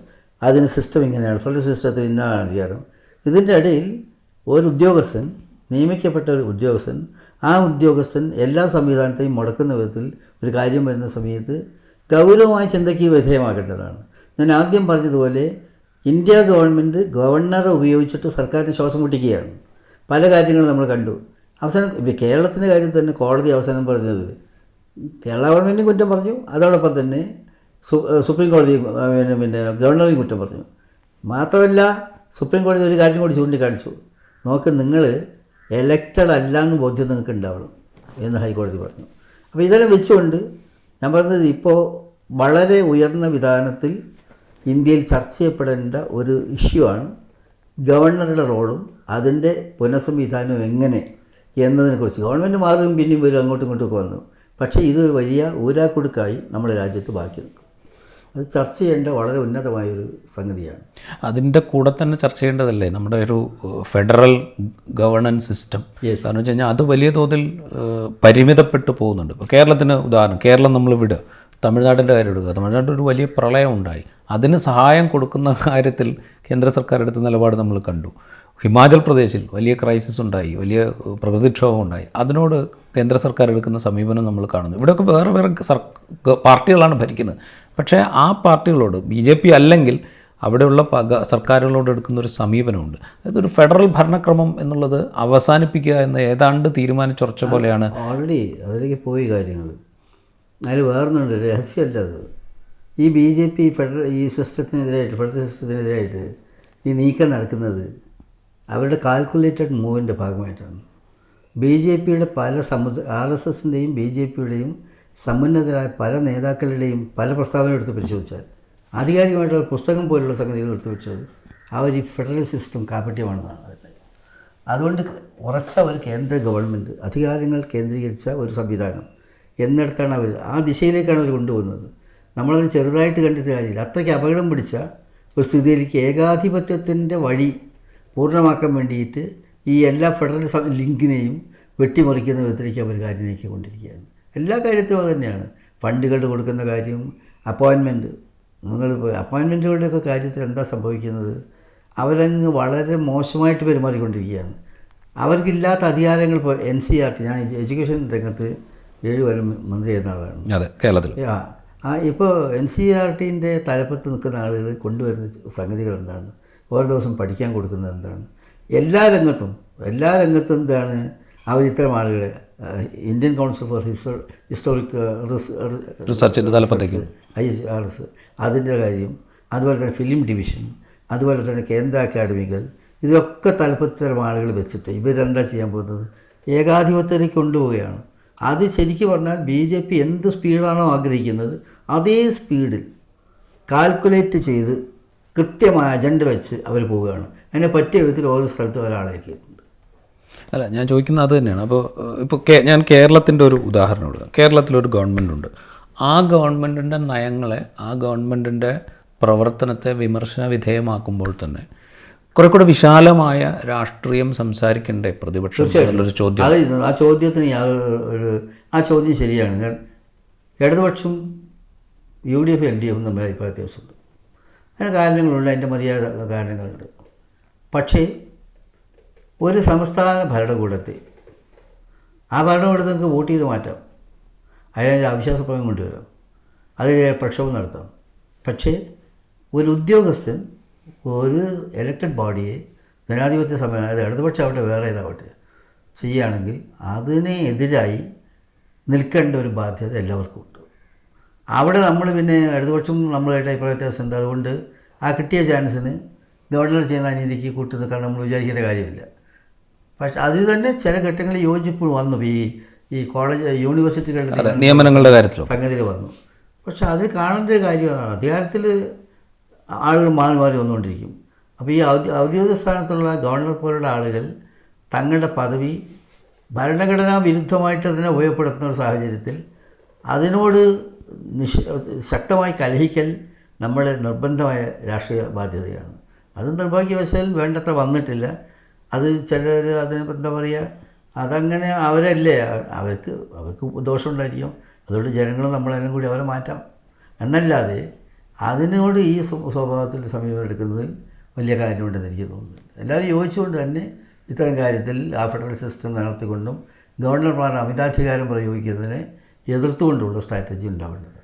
അതിന് സിസ്റ്റം ഇങ്ങനെയാണ്. ഫെഡറൽ സിസ്റ്റത്തിൽ ഇന്നതാണ് അധികാരം. ഇതിന്റെ ഇടയിൽ ഒരു ഉദ്യോഗസ്ഥൻ നിയമിക്കപ്പെട്ട ഒരു ഉദ്യോഗസ്ഥൻ ആ ഉദ്യോഗസ്ഥൻ എല്ലാ സംവിധാനത്തെയും മുടക്കുന്ന വിധത്തിൽ ഒരു കാര്യം വരുന്ന സമയത്ത് ഗൗരവമായ ചിന്തയ്ക്ക് വിധേയമാക്കേണ്ടതാണ് ഞാൻ ആദ്യം പറഞ്ഞതുപോലെ ഇന്ത്യ ഗവൺമെന്റ് ഗവർണറെ ഉപയോഗിച്ചിട്ട് സർക്കാരിന് ശ്വാസം മുട്ടിക്കുകയാണ്. പല കാര്യങ്ങളും നമ്മൾ കണ്ടു. അവസാനം കേരളത്തിന്റെ കാര്യം തന്നെ കോടതി അവസാനം പറഞ്ഞത്. കേരള ഗവൺമെന്റും കുറ്റം പറഞ്ഞു. അതോടൊപ്പം തന്നെ സുപ്രീം കോടതി പിന്നെ പിന്നെ ഗവർണറെയും കുറ്റം പറഞ്ഞു. മാത്രമല്ല സുപ്രീം കോടതി ഒരു കാര്യം കൂടി ചൂണ്ടിക്കാണിച്ചു. നോക്ക് നിങ്ങൾ എലക്റ്റഡ് അല്ല എന്ന് ബോധ്യം നിങ്ങൾക്ക് ഉണ്ടാവണം എന്ന് ഹൈക്കോടതി പറഞ്ഞു. അപ്പോൾ ഇതെല്ലാം വെച്ചുകൊണ്ട് ഞാൻ പറഞ്ഞത് ഇപ്പോൾ വളരെ ഉയർന്ന വിധാനത്തിൽ ഇന്ത്യയിൽ ചർച്ച ചെയ്യപ്പെടേണ്ട ഒരു ഇഷ്യൂ ആണ് ഗവർണറുടെ റോളും അതിന്റെ പുനഃസംവിധാനവും എങ്ങനെ എന്നതിനെക്കുറിച്ച്. ഗവൺമെന്റ് മാറും പിന്നെയും വരും അങ്ങോട്ടും ഇങ്ങോട്ടും ഒക്കെ വന്നു. പക്ഷേ ഇത് വലിയ ഊരാക്കുടുക്കായി നമ്മുടെ രാജ്യത്ത് ബാക്കി നിൽക്കും. അത് ചർച്ച ചെയ്യേണ്ട വളരെ ഉന്നതമായൊരു സംഗതിയാണ്. അതിന്റെ കൂടെ തന്നെ ചർച്ച ചെയ്യേണ്ടതല്ലേ? നമ്മുടെ ഒരു ഫെഡറൽ ഗവർണൻസ് സിസ്റ്റം. കാരണം വെച്ച് കഴിഞ്ഞാൽ അത് വലിയ തോതിൽ പരിമിതപ്പെട്ട് പോകുന്നുണ്ട്. ഇപ്പോൾ കേരളത്തിന് ഉദാഹരണം കേരളം നമ്മൾ വിടുക തമിഴ്നാടിന്റെ കാര്യം എടുക്കുക. തമിഴ്നാട്ടിൽ ഒരു വലിയ പ്രളയം ഉണ്ടായി അതിന് സഹായം കൊടുക്കുന്ന കാര്യത്തിൽ കേന്ദ്ര സർക്കാർ എടുത്ത നിലപാട് നമ്മൾ കണ്ടു. ഹിമാചൽ പ്രദേശിൽ വലിയ ക്രൈസിസ് ഉണ്ടായി വലിയ പ്രകൃതിക്ഷോഭം ഉണ്ടായി. അതിനോട് കേന്ദ്ര സർക്കാർ എടുക്കുന്ന സമീപനം നമ്മൾ കാണുന്നു. ഇവിടെയൊക്കെ വേറെ വേറെ സർ പാർട്ടികളാണ് ഭരിക്കുന്നത്. പക്ഷേ ആ പാർട്ടികളോട് ബി ജെ പി അല്ലെങ്കിൽ അവിടെയുള്ള സർക്കാരുകളോട് എടുക്കുന്ന ഒരു സമീപനമുണ്ട്. അതായത് ഒരു ഫെഡറൽ ഭരണക്രമം എന്നുള്ളത് അവസാനിപ്പിക്കുക എന്ന് ഏതാണ്ട് തീരുമാനിച്ചുറച്ച പോലെയാണ്. ഓൾറെഡി അതിലേക്ക് പോയി കാര്യങ്ങൾ അതിൽ വേറൊന്നുണ്ട് രഹസ്യമല്ല അത്. ഈ ബി ജെ പി ഫെഡറൽ ഈ സിസ്റ്റത്തിനെതിരായിട്ട് ഫെഡറൽ സിസ്റ്റത്തിനെതിരായിട്ട് ഈ നീക്കം നടക്കുന്നത് അവരുടെ കാൽക്കുലേറ്റഡ് മൂവിന്റെ ഭാഗമായിട്ടാണ്. ബി ജെ പിയുടെ പല സമുദ്ര ആർ എസ് എസിന്റെയും ബി ജെ പിയുടെയും സമുന്നതരായ പല നേതാക്കളുടെയും പല പ്രസ്താവന എടുത്ത് പരിശോധിച്ചാൽ ആധികാരികമായിട്ടുള്ള പുസ്തകം പോലുള്ള സംഗതികൾ എടുത്ത് വെച്ചത് അവർ ഈ ഫെഡറൽ സിസ്റ്റം കാപട്യമാണെന്നാണ് അതിന്റെ. അതുകൊണ്ട് ഉറച്ച ഒരു കേന്ദ്ര ഗവൺമെന്റ് അധികാരങ്ങൾ കേന്ദ്രീകരിച്ച ഒരു സംവിധാനം എന്നിടത്താണ് അവർ ആ ദിശയിലേക്കാണ് അവർ കൊണ്ടുപോകുന്നത്. നമ്മളത് ചെറുതായിട്ട് കണ്ടിട്ട് കാര്യമില്ല. അത്രയ്ക്ക് അപകടം പിടിച്ച ഒരു സ്ഥിതിയിലേക്ക് ഏകാധിപത്യത്തിന്റെ വഴി പൂർണമാക്കാൻ വേണ്ടിയിട്ട് ഈ എല്ലാ ഫെഡറൽ ലിങ്കിനെയും വെട്ടിമറിക്കുന്ന വിധത്തിലേക്ക് അവർ കാര്യം നീക്കിക്കൊണ്ടിരിക്കുകയാണ്. എല്ലാ കാര്യത്തിലും അത് തന്നെയാണ്. ഫണ്ടുകൾ കൊടുക്കുന്ന കാര്യം അപ്പോയിൻമെന്റ് നിങ്ങൾ അപ്പോയിൻമെന്റുകളുടെയൊക്കെ കാര്യത്തിൽ എന്താ സംഭവിക്കുന്നത്? അവരങ്ങ് വളരെ മോശമായിട്ട് പെരുമാറിക്കൊണ്ടിരിക്കുകയാണ്. അവർക്കില്ലാത്ത അധികാരങ്ങൾ ഇപ്പോൾ എൻ സി ആർ ടി ഞാൻ എഡ്യൂക്കേഷൻ രംഗത്ത് ഏഴ് വരെ മന്ത്രി ചെയ്യുന്ന ആളാണ്. അതെ കേരളത്തിൽ. ആ ആ ഇപ്പോൾ എൻ സി ആർ ടീന്റെ തലപ്പത്ത് നിൽക്കുന്ന ആളുകൾ കൊണ്ടുവരുന്ന സംഗതികൾ എന്താണ്? ഓരോ ദിവസം പഠിക്കാൻ കൊടുക്കുന്നത് എന്താണ്? എല്ലാ രംഗത്തും എല്ലാ രംഗത്തും എന്താണ്? അവർ ഇത്തരം ആളുകളെ Indian council for histo historic റിസർച്ചിന്റെ തലപ്പത്തേക്ക്. ഐ എസ് ആർ എസ് അതിന്റെ കാര്യം അതുപോലെ തന്നെ ഫിലിം ഡിവിഷൻ അതുപോലെ തന്നെ കേന്ദ്ര അക്കാഡമികൾ ഇതൊക്കെ തലപ്പത്തരം ആളുകൾ വെച്ചിട്ട് ഇവരെന്താ ചെയ്യാൻ പോകുന്നത്? ഏകാധിപത്യത്തിലേക്ക് കൊണ്ടുപോവുകയാണ്. അത് ശരിക്കും പറഞ്ഞാൽ ബി ജെ പി എന്ത് സ്പീഡാണോ ആഗ്രഹിക്കുന്നത് അതേ സ്പീഡിൽ കാൽക്കുലേറ്റ് ചെയ്ത് കൃത്യമായ അജണ്ട വെച്ച് അവർ പോവുകയാണ്. അതിനെ പറ്റിയ വിധത്തിൽ ഓരോ സ്ഥലത്തും ഒരാളേക്കിയിട്ടുണ്ട് അല്ല ഞാൻ ചോദിക്കുന്നത് അത് തന്നെയാണ്. അപ്പോൾ ഇപ്പോൾ ഞാൻ കേരളത്തിന്റെ ഒരു ഉദാഹരണം എടുക്കാം കേരളത്തിലൊരു ഗവൺമെന്റ് ഉണ്ട് ആ ഗവൺമെന്റിന്റെ നയങ്ങളെ ആ ഗവൺമെന്റിന്റെ പ്രവർത്തനത്തെ വിമർശന വിധേയമാക്കുമ്പോൾ തന്നെ കുറെ കൂടെ വിശാലമായ രാഷ്ട്രീയം സംസാരിക്കണ്ടേ പ്രതിപക്ഷം എന്നുള്ളൊരു ചോദ്യം? അത് ആ ചോദ്യത്തിന് ഒരു ആ ചോദ്യം ശരിയാണ്. ഞാൻ ഇടതുപക്ഷം U D F L D എഫും തമ്മിൽ അഭിപ്രായ വ്യത്യാസമുണ്ട്. അതിന് കാരണങ്ങളുണ്ട് അതിന്റെ മതിയായ കാരണങ്ങളുണ്ട്. പക്ഷേ ഒരു സംസ്ഥാന ഭരണകൂടത്തെ ആ ഭരണകൂടത്തെ നിങ്ങൾക്ക് വോട്ട് ചെയ്ത് മാറ്റാം. അതിന് അവിശ്വാസ പ്രമേയം കൊണ്ടുവരാം. അതിൽ പ്രക്ഷോഭം നടത്താം. പക്ഷേ ഒരു ഉദ്യോഗസ്ഥൻ ഒരു ഇലക്റ്റഡ് ബോഡിയെ ജനാധിപത്യ സമയം അതായത് ഇടതുപക്ഷം ആവട്ടെ വേറെ ഏതാവട്ടെ ചെയ്യുകയാണെങ്കിൽ അതിനെതിരായി നിൽക്കേണ്ട ഒരു ബാധ്യത എല്ലാവർക്കും ഉണ്ട്. അവിടെ നമ്മൾ പിന്നെ ഇടതുപക്ഷം നമ്മളായിട്ട് അഭിപ്രായ വ്യത്യാസമുണ്ട്. അതുകൊണ്ട് ആ കിട്ടിയ ചാൻസിന് ഗവർണർ ചെയ്യുന്ന അനീതിക്ക് കൂട്ടു നിൽക്കാൻ നമ്മൾ വിചാരിക്കേണ്ട കാര്യമില്ല. പക്ഷെ അതിൽ തന്നെ ചില ഘട്ടങ്ങളിൽ യോജിപ്പ് വന്നു. ഈ ഈ കോളേജ് യൂണിവേഴ്സിറ്റികളുടെ നിയമനങ്ങളുടെ കാര്യത്തിൽ സംഗതിയിൽ വന്നു. പക്ഷെ അത് കാണേണ്ട ഒരു കാര്യം അതാണ് അധികാരത്തിൽ ആളുകൾ മാറി മാറി വന്നുകൊണ്ടിരിക്കും. അപ്പോൾ ഈ ഔദ്യോഗിക സ്ഥാനത്തുള്ള ഗവർണർ പോലുള്ള ആളുകൾ തങ്ങളുടെ പദവി ഭരണഘടനാ വിരുദ്ധമായിട്ട് അതിനെ ഉപയോഗപ്പെടുത്തുന്ന ഒരു സാഹചര്യത്തിൽ അതിനോട് നിഷ ശക്തമായി കലഹിക്കൽ നമ്മുടെ നിർബന്ധമായ രാഷ്ട്രീയ ബാധ്യതയാണ്. അത് നിർഭാഗ്യവശാൽ വേണ്ടത്ര വന്നിട്ടില്ല. അത് ചിലർ അതിന് എന്താ പറയുക അതങ്ങനെ അവരല്ലേ അവർക്ക് അവർക്ക് ദോഷമുണ്ടായിരിക്കും. അതുകൊണ്ട് ജനങ്ങൾ നമ്മളെല്ലാം കൂടി അവരെ മാറ്റാം. എന്നല്ലാതെ അതിനോട് ഈ സ്വഭാവത്തിൽ സമീപം എടുക്കുന്നതിൽ വലിയ കാര്യമുണ്ടെന്ന് എനിക്ക് തോന്നുന്നില്ല. എല്ലാവരും യോജിച്ചുകൊണ്ട് തന്നെ ഇത്തരം കാര്യത്തിൽ ആ ഫെഡറൽ സിസ്റ്റം നടത്തിക്കൊണ്ടും ഗവർണർമാർ അമിതാധികാരം പ്രയോഗിക്കുന്നതിനെ എതിർത്തുകൊണ്ടുള്ള സ്ട്രാറ്റജി ഉണ്ടാവേണ്ടത്.